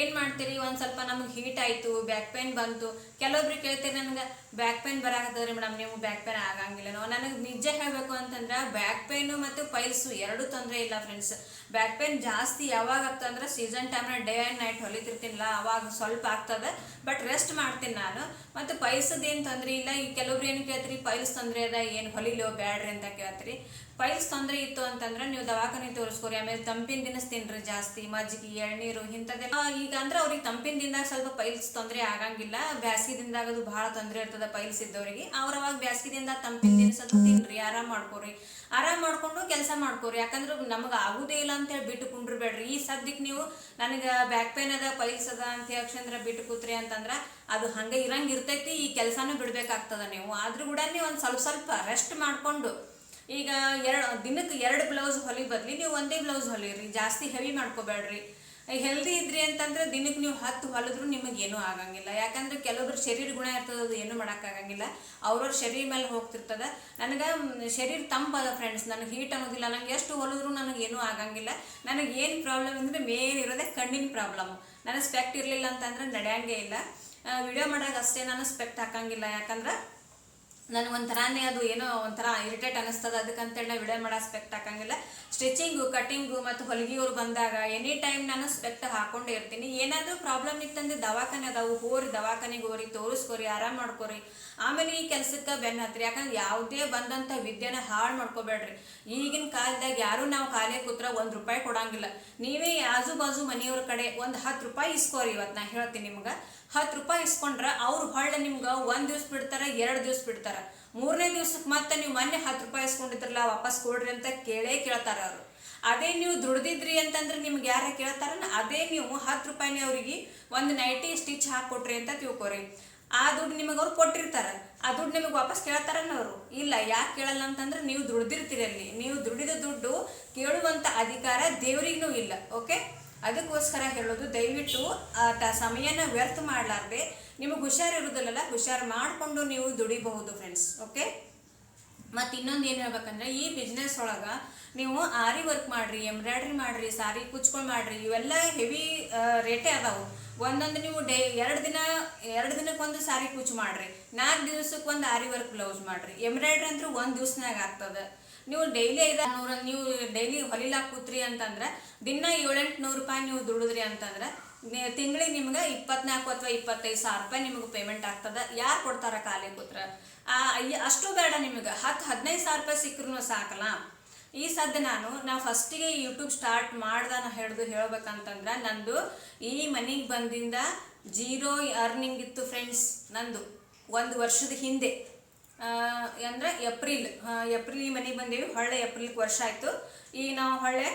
ಏನು ಮಾಡ್ತೀರಿ? ಒಂದು ಸ್ವಲ್ಪ ನಮಗೆ ಹೀಟ್ ಆಯಿತು ಬ್ಯಾಕ್ ಪೇನ್ ಬಂತು. ಕೆಲವೊಬ್ರು ಕೇಳ್ತೀರಿ ನನಗೆ ಬ್ಯಾಕ್ ಪೇನ್ ಬರಾಕತ್ತದ್ರಿ ಮೇಡಮ್ ನೀವು ಬ್ಯಾಕ್ ಪೇನ್ ಆಗಂಗಿಲ್ಲ. ನನಗೆ ನಿಜ ಹೇಳಬೇಕು ಅಂತಂದ್ರೆ ಬ್ಯಾಕ್ ಪೇನು ಮತ್ತು ಪೈಲ್ಸು ಎರಡೂ ತೊಂದರೆ ಇಲ್ಲ ಫ್ರೆಂಡ್ಸ್ ಬ್ಯಾಕ್ ಪೇನ್ ಜಾಸ್ತಿ ಯಾವಾಗ ಆಗ್ತಂದ್ರೆ ಸೀಸನ್ ಟೈಮ್ನ ಡೇ ಆ್ಯಂಡ್ ನೈಟ್ ಹೊಲಿತಿರ್ತೀನಿಲ್ಲ, ಅವಾಗ ಸ್ವಲ್ಪ ಆಗ್ತದೆ ಬಟ್ ರೆಸ್ಟ್ ಮಾಡ್ತೀನಿ ನಾನು. ಮತ್ತು ಪೈಸದೇನು ತೊಂದರೆ ಇಲ್ಲ. ಈ ಕೆಲವ್ರು ಏನು ಕೇಳ್ತೀರಿ? ಪೈಲ್ಸ್ ತೊಂದರೆ ಅದ ಏನು ಹೊಲಿಲೋ, ಬ್ಯಾಡ್ರಿ ಅಂತ ಕೇಳ್ತೀರಿ. ಪೈಲ್ಸ್ ತೊಂದರೆ ಇತ್ತು ಅಂತಂದ್ರೆ ನೀವು ದವಾಖಾನೆ ತೋರಿಸ್ಕೊರಿ, ಆಮೇಲೆ ತಂಪಿನ ದಿನಸ್ ತಿನ್ರಿ ಜಾಸ್ತಿ, ಮಜ್ಜಿಗೆ, ಎಳ್ನೀರು ಇಂಥದ್ದೆಲ್ಲ ಈಗ ಅಂದ್ರೆ ಅವ್ರಿಗೆ ತಂಪಿನ ದಿನದಾಗ ಸ್ವಲ್ಪ ಪೈಲ್ಸ್ ತೊಂದರೆ ಆಗಂಗಿಲ್ಲ, ಬ್ಯಾಸ್ಗಿ ದಿನದಾಗ ಅದು ಬಹಳ ತೊಂದರೆ ಇರ್ತದೆ ಪೈಲ್ಸ್ ಇದ್ದವರಿಗೆ. ಅವ್ರ ಅವಾಗ ಬ್ಯಾಸಿಗೆ ದಿನದಾಗ ತಂಪಿನ ದಿನಸದು ತಿನ್ರಿ, ಆರಾಮ್ ಮಾಡ್ಕೊರಿ. ಆರಾಮ್ ಮಾಡ್ಕೊಂಡು ಕೆಲಸ ಮಾಡ್ಕೊರಿ, ಯಾಕಂದ್ರೆ ನಮಗೆ ಆಗುದೇ ಇಲ್ಲ ಅಂತೇಳಿ ಬಿಟ್ಟು ಕುಂಡ್ರಬೇಡ್ರಿ. ಈ ಸದ್ಯಕ್ಕೆ ನೀವು ನನಗೆ ಬ್ಯಾಕ್ ಪೇನ್ ಅದ ಪೈಲ್ಸ್ ಅದ ಅಂತ ಹೇಳಿ ಬಿಟ್ಟು ಕೂತ್ರಿ ಅಂತಂದ್ರೆ ಅದು ಹಂಗೆ ಇರಂಗಿರ್ತೈತಿ ಈ ಕೆಲಸನೂ ಬಿಡ್ಬೇಕಾಗ್ತದ ನೀವು. ಆದ್ರೂ ಕೂಡ ನೀವು ಒಂದು ಸ್ವಲ್ಪ ಸ್ವಲ್ಪ ರೆಸ್ಟ್ ಮಾಡ್ಕೊಂಡು ಈಗ ಎರಡು, ದಿನಕ್ಕೆ ಎರಡು ಬ್ಲೌಸ್ ಹೊಲಿ ಬರಲಿ, ನೀವು ಒಂದೇ ಬ್ಲೌಸ್ ಹೊಲಿರಿ, ಜಾಸ್ತಿ ಹೆವಿ ಮಾಡ್ಕೋಬೇಡ್ರಿ. ಹೆಲ್ದಿ ಇದ್ರಿ ಅಂತಂದ್ರೆ ದಿನಕ್ಕೆ ನೀವು ಹತ್ತು ಹೊಲಿದ್ರು ನಿಮಗೆ ಏನೂ ಆಗಂಗಿಲ್ಲ. ಯಾಕಂದ್ರೆ ಕೆಲವೊಬ್ರು ಶರೀರ ಗುಣ ಇರ್ತದೆ, ಅದು ಏನು ಮಾಡೋಕ್ಕಾಗಂಗಿಲ್ಲ ಅವ್ರವ್ರ ಶರೀರ ಮೇಲೆ ಹೋಗ್ತಿರ್ತದ. ನನಗೆ ಶರೀರ ತಂಪದ ಫ್ರೆಂಡ್ಸ್ ನನಗೆ ಹೀಟ್ ಅನ್ನೋದಿಲ್ಲ. ನನಗೆ ಎಷ್ಟು ಹೊಲಿದ್ರು ನನಗೆ ಏನೂ ಆಗಂಗಿಲ್ಲ. ನನಗೆ ಏನು ಪ್ರಾಬ್ಲಮ್ ಅಂದರೆ ಮೇನ್ ಇರೋದೇ ಕಣ್ಣಿನ ಪ್ರಾಬ್ಲಮ್ ನನಗೆ ಸ್ಪೆಕ್ಟ್ ಇರಲಿಲ್ಲ ಅಂತಂದ್ರೆ ನಡೆಯಂಗೇ ಇಲ್ಲ. ವಿಡಿಯೋ ಮಾಡಾಗ ಅಷ್ಟೇ ನಾನು ಸ್ಪೆಕ್ಟ್ ಹಾಕಂಗಿಲ್ಲ. ಯಾಕಂದ್ರೆ ನನಗೆ ಒಂಥರನೇ ಅದು ಏನೋ ಒಂಥರ ಇರಿಟೇಟ್ ಅನಿಸ್ತದ ಅದಕ್ಕಂತೇಳಿ ನಾ ವಿಡಿಯೋ ಮಾಡೋ ಸ್ಪೆಕ್ಟ್ ಹಾಕಂಗಿಲ್ಲ. ಸ್ಟಿಚಿಂಗು ಕಟಿಂಗು ಮತ್ತು ಹೊಲಿಗೆಯವ್ರು ಬಂದಾಗ ಎನಿ ಟೈಮ್ ನಾನು ಸ್ಪೆಕ್ಟ್ ಹಾಕೊಂಡೇ ಇರ್ತೀನಿ. ಏನಾದರೂ ಪ್ರಾಬ್ಲಮ್ ಇತ್ತಂದ್ರೆ ದವಾಖಾನೆ ಅದಾವು ಹೋರಿ, ದವಾಖಾನೆಗೆ ಹೋರಿ, ತೋರಿಸ್ಕೋರಿ, ಆರಾಮ್ ಮಾಡ್ಕೋರಿ. ಆಮೇಲೆ ಈ ಕೆಲಸಕ್ಕೆ ಬೆನ್ನ ಹತ್ರಿ. ಯಾಕಂದ್ರೆ ಯಾವುದೇ ಬಂದಂಥ ವಿದ್ಯೆನ ಹಾಳು ಮಾಡ್ಕೋಬೇಡ್ರಿ. ಈಗಿನ ಕಾಲದಾಗ ಯಾರು ನಾವು ಕಾಲೇ ಕೂತ್ರ ಒಂದು ರೂಪಾಯಿ ಕೊಡಂಗಿಲ್ಲ. ನೀವೇ ಆಜು ಬಾಜು ಮನೆಯವ್ರ ಕಡೆ ಒಂದು ಹತ್ತು ರೂಪಾಯಿ ಇಸ್ಕೋರಿ ಇವತ್ತು ನಾ ಹೇಳ್ತೀನಿ ನಿಮ್ಗೆ. ಹತ್ತು ರೂಪಾಯಿ ಇಸ್ಕೊಂಡ್ರೆ ಅವ್ರು ಹೊಳ್ಳೆ ನಿಮ್ಗೆ ಒಂದು ದಿವ್ಸ ಬಿಡ್ತಾರೆ, ಎರಡು ದಿವ್ಸ ಬಿಡ್ತಾರೆ. ಮೂರನೇ ದಿವ್ಸಕ್ಕೆ ಮತ್ತೆ ನೀವು ಮೊನ್ನೆ ಹತ್ತು ರೂಪಾಯಿ ಇಸ್ಕೊಂಡಿದ್ರಲ್ಲ, ವಾಪಸ್ ಕೊಡ್ರಿ ಅಂತ ಕೇಳೇ ಕೇಳ್ತಾರೆ ಅವರು. ಅದೇ ನೀವು ದುಡ್ದಿದ್ರಿ ಅಂತಂದ್ರೆ ನಿಮ್ಗೆ ಯಾರ ಕೇಳ್ತಾರ ಅದೇ ನೀವು ಹತ್ತು ರೂಪಾಯಿನೇ ಅವ್ರಿಗೆ ಒಂದು ನೈಟಿ ಸ್ಟಿಚ್ ಹಾಕ್ಕೊಟ್ರಿ ಅಂತ ತಿಳ್ಕೊರಿ. ಆ ದುಡ್ಡು ನಿಮಗೆ ಅವ್ರು ಕೊಟ್ಟಿರ್ತಾರೆ. ಆ ದುಡ್ಡು ನಿಮಗೆ ವಾಪಸ್ ಕೇಳ್ತಾರನ್ನೋರು ಇಲ್ಲ ಯಾಕೆ ಕೇಳಲ್ಲ ಅಂತಂದ್ರೆ ನೀವು ದುಡ್ದಿರ್ತೀರಿ ಅಲ್ಲಿ. ನೀವು ದುಡಿದ ದುಡ್ಡು ಕೇಳುವಂಥ ಅಧಿಕಾರ ದೇವರಿಗೂ ಇಲ್ಲ ಓಕೆ ಅದಕ್ಕೋಸ್ಕರ ಹೇಳೋದು, ದಯವಿಟ್ಟು ಆ ಸಮಯನ ವ್ಯರ್ಥ ಮಾಡಲಾರ್ದೆ ನಿಮಗೆ ಹುಷಾರು ಇರೋದಿಲ್ಲಲ್ಲ? ಹುಷಾರು ಮಾಡಿಕೊಂಡು ನೀವು ದುಡಿಬಹುದು ಫ್ರೆಂಡ್ಸ್ ಓಕೆ ಮತ್ತು ಇನ್ನೊಂದು ಏನು ಹೇಳ್ಬೇಕಂದ್ರೆ, ಈ ಬಿಸ್ನೆಸ್ ಒಳಗೆ ನೀವು ಆರಿ ವರ್ಕ್ ಮಾಡಿರಿ, ಎಂಬ್ರಾಯ್ಡ್ರಿ ಮಾಡಿರಿ, ಸಾರಿ ಕುಚ್ಕೊಂಡು ಮಾಡಿರಿ, ಇವೆಲ್ಲ ಹೆವಿ ರೇಟೇ ಅದಾವು. ಒಂದೊಂದು ನೀವು ಡೇ, ಎರಡು ದಿನ, ಎರಡು ದಿನಕ್ಕೊಂದು ಸಾರಿ ಕುಚ್ ಮಾಡಿರಿ ನಾಲ್ಕು ದಿವ್ಸಕ್ಕೆ ಒಂದು ಆರಿ ವರ್ಕ್ ಬ್ಲೌಸ್ ಮಾಡಿರಿ. ಎಂಬ್ರಾಯ್ಡ್ರಿ ಅಂತೂ ಒಂದು ದಿವ್ಸನಾಗ ಆಗ್ತದೆ. ನೀವು ಡೈಲಿ ಐದು ನೂರ, ನೀವು ಡೈಲಿ ಹೊಲಿಲಾಕ್ ಕೂತ್ರಿ ಅಂತಂದ್ರೆ, ದಿನ ಏಳೆಂಟು ನೂರು ರೂಪಾಯಿ ನೀವು ದುಡಿದ್ರಿ ಅಂತಂದ್ರೆ ತಿಂಗಳಿಗೆ ನಿಮ್ಗೆ ಇಪ್ಪತ್ನಾಲ್ಕು ಅಥವಾ ಇಪ್ಪತ್ತೈದು ಸಾವಿರ ರೂಪಾಯಿ ನಿಮಗೆ ಪೇಮೆಂಟ್ ಆಗ್ತದೆ. ಯಾರು ಕೊಡ್ತಾರ ಖಾಲಿ ಕೂತ್ರ? ಅಷ್ಟು ಬೇಡ ನಿಮಗೆ. ಹತ್ತು ಹದಿನೈದು ಸಾವಿರ ರೂಪಾಯಿ ಸಿಕ್ಕರೂ ಸಾಕಲ್ಲ. ಈ ಸದ್ಯ ನಾನು ನಾ ಫಸ್ಟಿಗೆ ಯೂಟ್ಯೂಬ್ ಸ್ಟಾರ್ಟ್ ಮಾಡ್ದಾನ ಹಿಡ್ದು ಹೇಳ್ಬೇಕಂತಂದ್ರೆ ನಂದು ಈ ಮನೆಗೆ ಬಂದಿಂದ ಜೀರೋ ಅರ್ನಿಂಗ್ ಇತ್ತು ಫ್ರೆಂಡ್ಸ್ ನಂದು. ಒಂದು ವರ್ಷದ ಹಿಂದೆ. ಅಂದ್ರೆ ಏಪ್ರಿಲ್ ಏಪ್ರಿಲ್ ಈ ಮನೆಗೆ ಬಂದೀವಿ, ಹೊಳ್ಳೆ ಏಪ್ರಿಲ್ಗೆ ವರ್ಷ ಆಯಿತು. ಈಗ ನಾವು ಹೊಳ್ಳೆ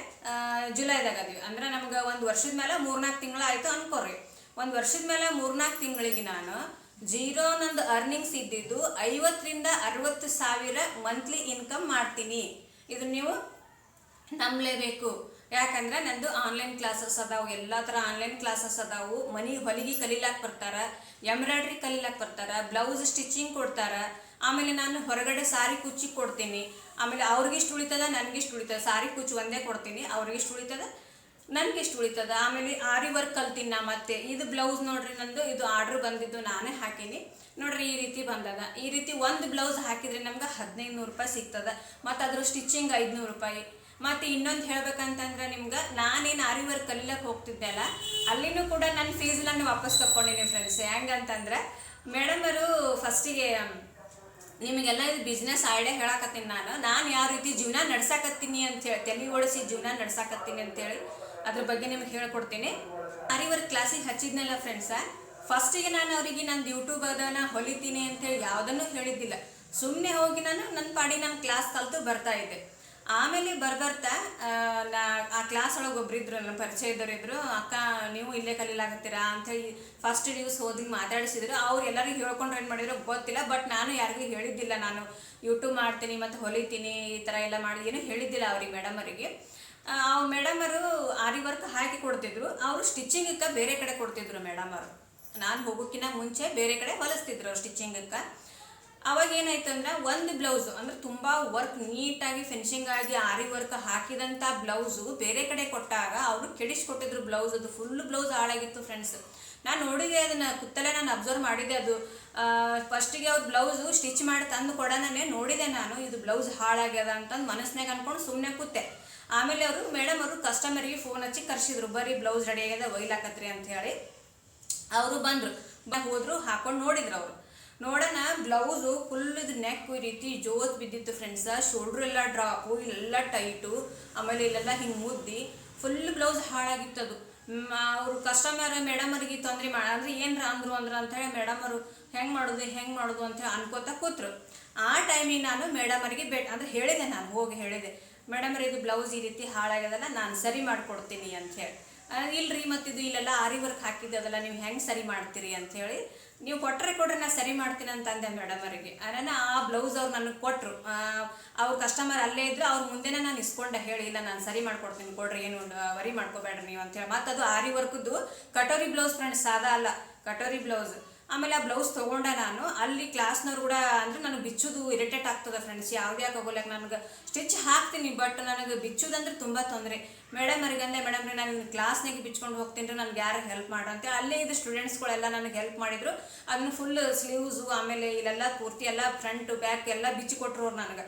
ಜುಲೈದಾಗ ಅದೀವಿ. ಅಂದ್ರೆ ನಮ್ಗೆ ಒಂದು ವರ್ಷದ ಮೇಲೆ ಮೂರ್ನಾಲ್ಕು ತಿಂಗಳು ಆಯಿತು ಅನ್ಕೋರಿ. ಒಂದು ವರ್ಷದ ಮೇಲೆ ಮೂರ್ನಾಲ್ಕು ತಿಂಗಳಿಗೆ ನಾನು ಜೀರೋ ನಂದು ಅರ್ನಿಂಗ್ಸ್ ಇದ್ದಿದ್ದು ಐವತ್ತರಿಂದ ಅರವತ್ತು ಸಾವಿರ ಮಂತ್ಲಿ ಇನ್ಕಮ್ ಮಾಡ್ತೀನಿ. ಇದು ನೀವು ನಂಬಲೇಬೇಕು. ಯಾಕಂದ್ರೆ ನಂದು ಆನ್ಲೈನ್ ಕ್ಲಾಸಸ್ ಅದಾವು, ಎಲ್ಲ ಥರ ಆನ್ಲೈನ್ ಕ್ಲಾಸಸ್ ಅದಾವು. ಮನಿ ಹೊಲಿಗೆ ಕಲೀಲಾಕ್ ಬರ್ತಾರ, ಎಂಬ್ರಾಯ್ಡ್ರಿ ಕಲೀಲಾಕ್ ಬರ್ತಾರ ಬ್ಲೌಸ್ ಸ್ಟಿಚಿಂಗ್ ಕೊಡ್ತಾರ. ಆಮೇಲೆ ನಾನು ಹೊರಗಡೆ ಸಾರಿ ಕುಚ್ಚಿ ಕೊಡ್ತೀನಿ. ಆಮೇಲೆ ಅವ್ರಿಗಿಷ್ಟು ಉಳಿತದ, ನನಗಿಷ್ಟು ಉಳಿತದ. ಸಾರಿ ಕುಚ್ಚು ಒಂದೇ ಕೊಡ್ತೀನಿ. ಅವ್ರಿಗಿಷ್ಟು ಉಳಿತದ, ನನಗಿಷ್ಟು ಉಳಿತದ. ಆಮೇಲೆ ಆರಿ ವರ್ಕ್ ಕಲ್ತೀನಿ ನಾ ಮತ್ತೆ. ಇದು ಬ್ಲೌಸ್ ನೋಡ್ರಿ ನಂದು, ಇದು ಆರ್ಡ್ರ್ ಬಂದಿದ್ದು ನಾನೇ ಹಾಕೀನಿ. ನೋಡ್ರಿ ಈ ರೀತಿ ಬಂದದ. ಈ ರೀತಿ ಒಂದು ಬ್ಲೌಸ್ ಹಾಕಿದ್ರೆ ನಮ್ಗೆ ಹದಿನೈದು ನೂರು ರೂಪಾಯಿ ಸಿಗ್ತದ. ಮತ್ತು ಅದ್ರ ಸ್ಟಿಚಿಂಗ್ ಐದುನೂರು ರೂಪಾಯಿ. ಮತ್ತು ಇನ್ನೊಂದು ಹೇಳ್ಬೇಕಂತಂದ್ರೆ ನಿಮ್ಗೆ, ನಾನೇನು ಆರಿ ವರ್ಕ್ ಕಲಿಯಕ್ಕೆ ಹೋಗ್ತಿದ್ದೆ ಅಲ್ಲ, ಅಲ್ಲಿನೂ ಕೂಡ ನನ್ನ ಫೀಸ್ ನಾನು ವಾಪಸ್ ತಗೊಂಡಿನಿ ಫ್ರೆಂಡ್ಸ್ ಹೆಂಗಂತಂದ್ರೆ ಮೇಡಮ್ ಅವರು ಫಸ್ಟಿಗೆ ನಿಮಗೆಲ್ಲ ಇದು ಬಿಸ್ನೆಸ್ ಐಡಿಯಾ ಹೇಳಕತ್ತೀನಿ ನಾನು. ನಾನು ಯಾವ ರೀತಿ ಜೀವನ ನಡ್ಸಾಕತ್ತೀನಿ ಅಂತೇಳಿ ತಲೆ ಓಡಿಸಿ ಜೀವನ ನಡ್ಸಾಕತ್ತೀನಿ ಅಂತೇಳಿ ಅದ್ರ ಬಗ್ಗೆ ನಿಮ್ಗೆ ಹೇಳ್ಕೊಡ್ತೀನಿ. ಅರಿವರ್ ಕ್ಲಾಸಿಗೆ ಹಚ್ಚಿದ್ನಲ್ಲ ಫ್ರೆಂಡ್ಸ ಫಸ್ಟಿಗೆ ನಾನು ಅವರಿಗೆ ನಂದು ಯೂಟ್ಯೂಬ್ ಅದನ್ನ ಹೊಲಿತೀನಿ ಅಂತೇಳಿ ಯಾವುದನ್ನು ಹೇಳಿದ್ದಿಲ್ಲ. ಸುಮ್ಮನೆ ಹೋಗಿ ನಾನು ನನ್ನ ಪಾಡಿ ನಮ್ಮ ಕ್ಲಾಸ್ ಕಲಿತು ಬರ್ತಾ ಇದ್ದೆ. ಆಮೇಲೆ ಬರ್ಬರ್ತಾ ನಾ, ಆ ಕ್ಲಾಸ್ ಒಳಗೆ ಒಬ್ರು ಇದ್ರು ನನ್ನ ಪರಿಚಯ ಇದ್ದವ್ರು ಇದ್ರು ಅಕ್ಕ, ನೀವು ಇಲ್ಲೇ ಕಲೀಲಾಗತ್ತೀರಾ? ಅಂಥೇಳಿ ಫಸ್ಟ್ ನೀವು ಹೋಗಿ ಮಾತಾಡಿಸಿದ್ರು. ಅವ್ರು ಎಲ್ಲರಿಗೂ ಹೇಳ್ಕೊಂಡು ಏನು ಮಾಡಿದ್ರು ಗೊತ್ತಿಲ್ಲ ಬಟ್ ನಾನು ಯಾರಿಗೂ ಹೇಳಿದ್ದಿಲ್ಲ. ನಾನು ಯೂಟ್ಯೂಬ್ ಮಾಡ್ತೀನಿ, ಮತ್ತು ಹೊಲಿತೀನಿ, ಈ ಥರ ಎಲ್ಲ ಮಾಡಿ ಏನು ಹೇಳಿದ್ದಿಲ್ಲ ಅವ್ರಿಗೆ ಮೇಡಮರಿಗೆ ಆ ಮೇಡಮ್ ಅವರು ಆರಿ ವರ್ಕ್ ಹಾಕಿ ಕೊಡ್ತಿದ್ರು. ಅವರು ಸ್ಟಿಚಿಂಗಕ್ಕೆ ಬೇರೆ ಕಡೆ ಕೊಡ್ತಿದ್ರು ಮೇಡಮರು ನಾನು ಹೋಗೋಕ್ಕಿಂತ ಮುಂಚೆ ಬೇರೆ ಕಡೆ ಹೊಲಿಸ್ತಿದ್ರು ಅವ್ರು ಸ್ಟಿಚಿಂಗಕ್ಕೆ ಅವಾಗ ಏನಾಯ್ತು ಅಂದ್ರೆ ಒಂದು ಬ್ಲೌಸ್ ಅಂದ್ರೆ ತುಂಬಾ ವರ್ಕ್ ನೀಟಾಗಿ ಫಿನಿಶಿಂಗ್ ಆಗಿ ಆರಿ ವರ್ಕ್ ಹಾಕಿದಂಥ ಬ್ಲೌಸು ಬೇರೆ ಕಡೆ ಕೊಟ್ಟಾಗ ಅವರು ಕೆಡಿಸ್ಕೊಟ್ಟಿದ್ರು ಬ್ಲೌಸ್ ಅದು ಫುಲ್ ಬ್ಲೌಸ್ ಹಾಳಾಗಿತ್ತು ಫ್ರೆಂಡ್ಸ್ ನಾನು ನೋಡಿದೆ ಅದನ್ನ, ಕುತ್ತಲೆ ನಾನು ಅಬ್ಸರ್ವ್ ಮಾಡಿದೆ ಅದು. ಫಸ್ಟಿಗೆ ಅವ್ರು ಬ್ಲೌಸು ಸ್ಟಿಚ್ ಮಾಡಿ ತಂದು ಕೊಡೋನೇ ನೋಡಿದೆ ನಾನು, ಇದು ಬ್ಲೌಸ್ ಹಾಳಾಗ್ಯದ ಅಂತಂದು ಮನಸ್ಸಿನಾಗ ಅನ್ಕೊಂಡು ಸುಮ್ಮನೆ ಕೂತೆ. ಆಮೇಲೆ ಅವರು ಮೇಡಮ್ ಅವರು ಕಸ್ಟಮರ್ಗೆ ಫೋನ್ ಹಚ್ಚಿ ಕರ್ಸಿದ್ರು ಬರೀ ಬ್ಲೌಸ್ ರೆಡಿ ಆಗ್ಯದ, ಒಯ್ಲಾಕತ್ರಿ ಅಂತ ಹೇಳಿ. ಅವರು ಬಂದರು. ಹೋದ್ರು, ಹಾಕೊಂಡು ನೋಡಿದ್ರು ಅವರು. ನೋಡೋಣ, ಬ್ಲೌಸು ಫುಲ್ ಇದು ನೆಕ್ ಈ ರೀತಿ ಜೋತ್ ಬಿದ್ದಿತ್ತು ಫ್ರೆಂಡ್ಸ ಶೋಲ್ಡ್ರ್ ಎಲ್ಲ ಡ್ರಾಪು ಇಲ್ಲೆಲ್ಲ ಟೈಟು ಆಮೇಲೆ ಇಲ್ಲೆಲ್ಲ ಹಿಂಗೆ ಮುದ್ದಿ ಫುಲ್ ಬ್ಲೌಸ್ ಹಾಳಾಗಿತ್ತು ಅದು. ಅವರು ಕಸ್ಟಮರ್ ಮೇಡಮ್ ಅವ್ರಿಗೆ ತೊಂದರೆ ಮಾಡ, ಅಂದ್ರೆ ಏನ್ರ ಅಂದ್ರು ಅಂದ್ರು ಅಂತ ಹೇಳಿ ಮೇಡಮ್ ಅವರು ಹೆಂಗೆ ಮಾಡೋದು ಹೆಂಗೆ ಮಾಡೋದು ಅಂತ ಹೇಳಿ ಅನ್ಕೋತಾ ಕೂತ್ರು. ಆ ಟೈಮಿಗೆ ನಾನು ಮೇಡಮ್ ಅವರಿಗೆ ಬೇಟ್ ಅಂದ್ರೆ ಹೇಳಿದೆ ನಾನು, ಹೋಗಿ ಹೇಳಿದೆ. ಮೇಡಮ್ ಇದು ಬ್ಲೌಸ್ ಈ ರೀತಿ ಹಾಳಾಗ್ಯದಲ್ಲ, ನಾನು ಸರಿ ಮಾಡಿಕೊಡ್ತೀನಿ ಹೇಳಿ. ಇಲ್ರಿ ಮತ್ತಿದು ಇಲ್ಲೆಲ್ಲ ಆರಿ ವರ್ಕ್ ಹಾಕಿದ್ದದಲ್ಲ ನೀವು ಹೆಂಗೆ ಸರಿ ಮಾಡ್ತೀರಿ ಅಂತ ಹೇಳಿ ನೀವು ಕೊಟ್ಟರೆ ಕೊಡ್ರಿ ನಾನು ಸರಿ ಮಾಡ್ತೀನಿ ಅಂತ ಅಂದೆ ಮೇಡಮ್ ಅವರಿಗೆ. ಆ ಬ್ಲೌಸ್ ಅವ್ರು ನನಗೆ ಕೊಟ್ಟರು ಅವ್ರ ಕಸ್ಟಮರ್ ಅಲ್ಲೇ ಇದ್ರು, ಅವ್ರ ಮುಂದೆನೇ ನಾನು ಇಸ್ಕೊಂಡೆ, ಹೇಳಿ, ಇಲ್ಲ, ನಾನು ಸರಿ ಮಾಡ್ಕೊಡ್ತೀನಿ, ಕೊಡ್ರಿ, ಏನು ವರಿ ಮಾಡ್ಕೋಬೇಡ್ರಿ ನೀವು ಅಂತೇಳಿ ಮತ್ತು ಅದು ಆರಿ ವರ್ಕದ್ದು ಕಟೋರಿ ಬ್ಲೌಸ್ ಫ್ರೆಂಡ್ಸ್ ಸಾದಾ ಅಲ್ಲ, ಕಟೋರಿ ಬ್ಲೌಸ್ ಆಮೇಲೆ ಆ ಬ್ಲೌಸ್ ತಗೊಂಡೆ ನಾನು, ಅಲ್ಲಿ ಕ್ಲಾಸ್ನವ್ರು ಕೂಡ ಅಂದ್ರೆ ನನಗೆ ಬಿಚ್ಚೋದು ಇರಿಟೇಟ್ ಆಗ್ತದೆ ಫ್ರೆಂಡ್ಸ್ ಯಾವ್ದು ಯಾಕೆ ಹೋಗೋಲ್ಯಾಕ ನನಗೆ ಸ್ಟಿಚ್ ಹಾಕ್ತೀನಿ ಬಟ್ ನನಗೆ ಬಿಚ್ಚುದಂದ್ರೆ ತುಂಬ ತೊಂದರೆ. ಮೇಡಮ್ ಅಂದೆ ಮೇಡಮ್ ರೀ ನಾನು ಕ್ಲಾಸ್ನಾಗೆ ಬಿಚ್ಕೊಂಡು ಹೋಗ್ತೀನಿ ರೀ ನನಗೆ ಯಾರು ಹೆಲ್ಪ್ ಮಾಡು ಅಂತೇಳಿ ಅಲ್ಲೇ ಇದು ಸ್ಟೂಡೆಂಟ್ಸ್ಗಳೆಲ್ಲ ನನಗೆ ಹೆಲ್ಪ್ ಮಾಡಿದ್ರು. ಅದನ್ನು ಫುಲ್ ಸ್ಲೀವ್ಸು ಆಮೇಲೆ ಇಲ್ಲೆಲ್ಲ ಪೂರ್ತಿ ಎಲ್ಲ ಫ್ರಂಟ್ ಬ್ಯಾಕ್ ಎಲ್ಲ ಬಿಚ್ಚಿ ಕೊಟ್ರು ಅವ್ರು ನನಗೆ.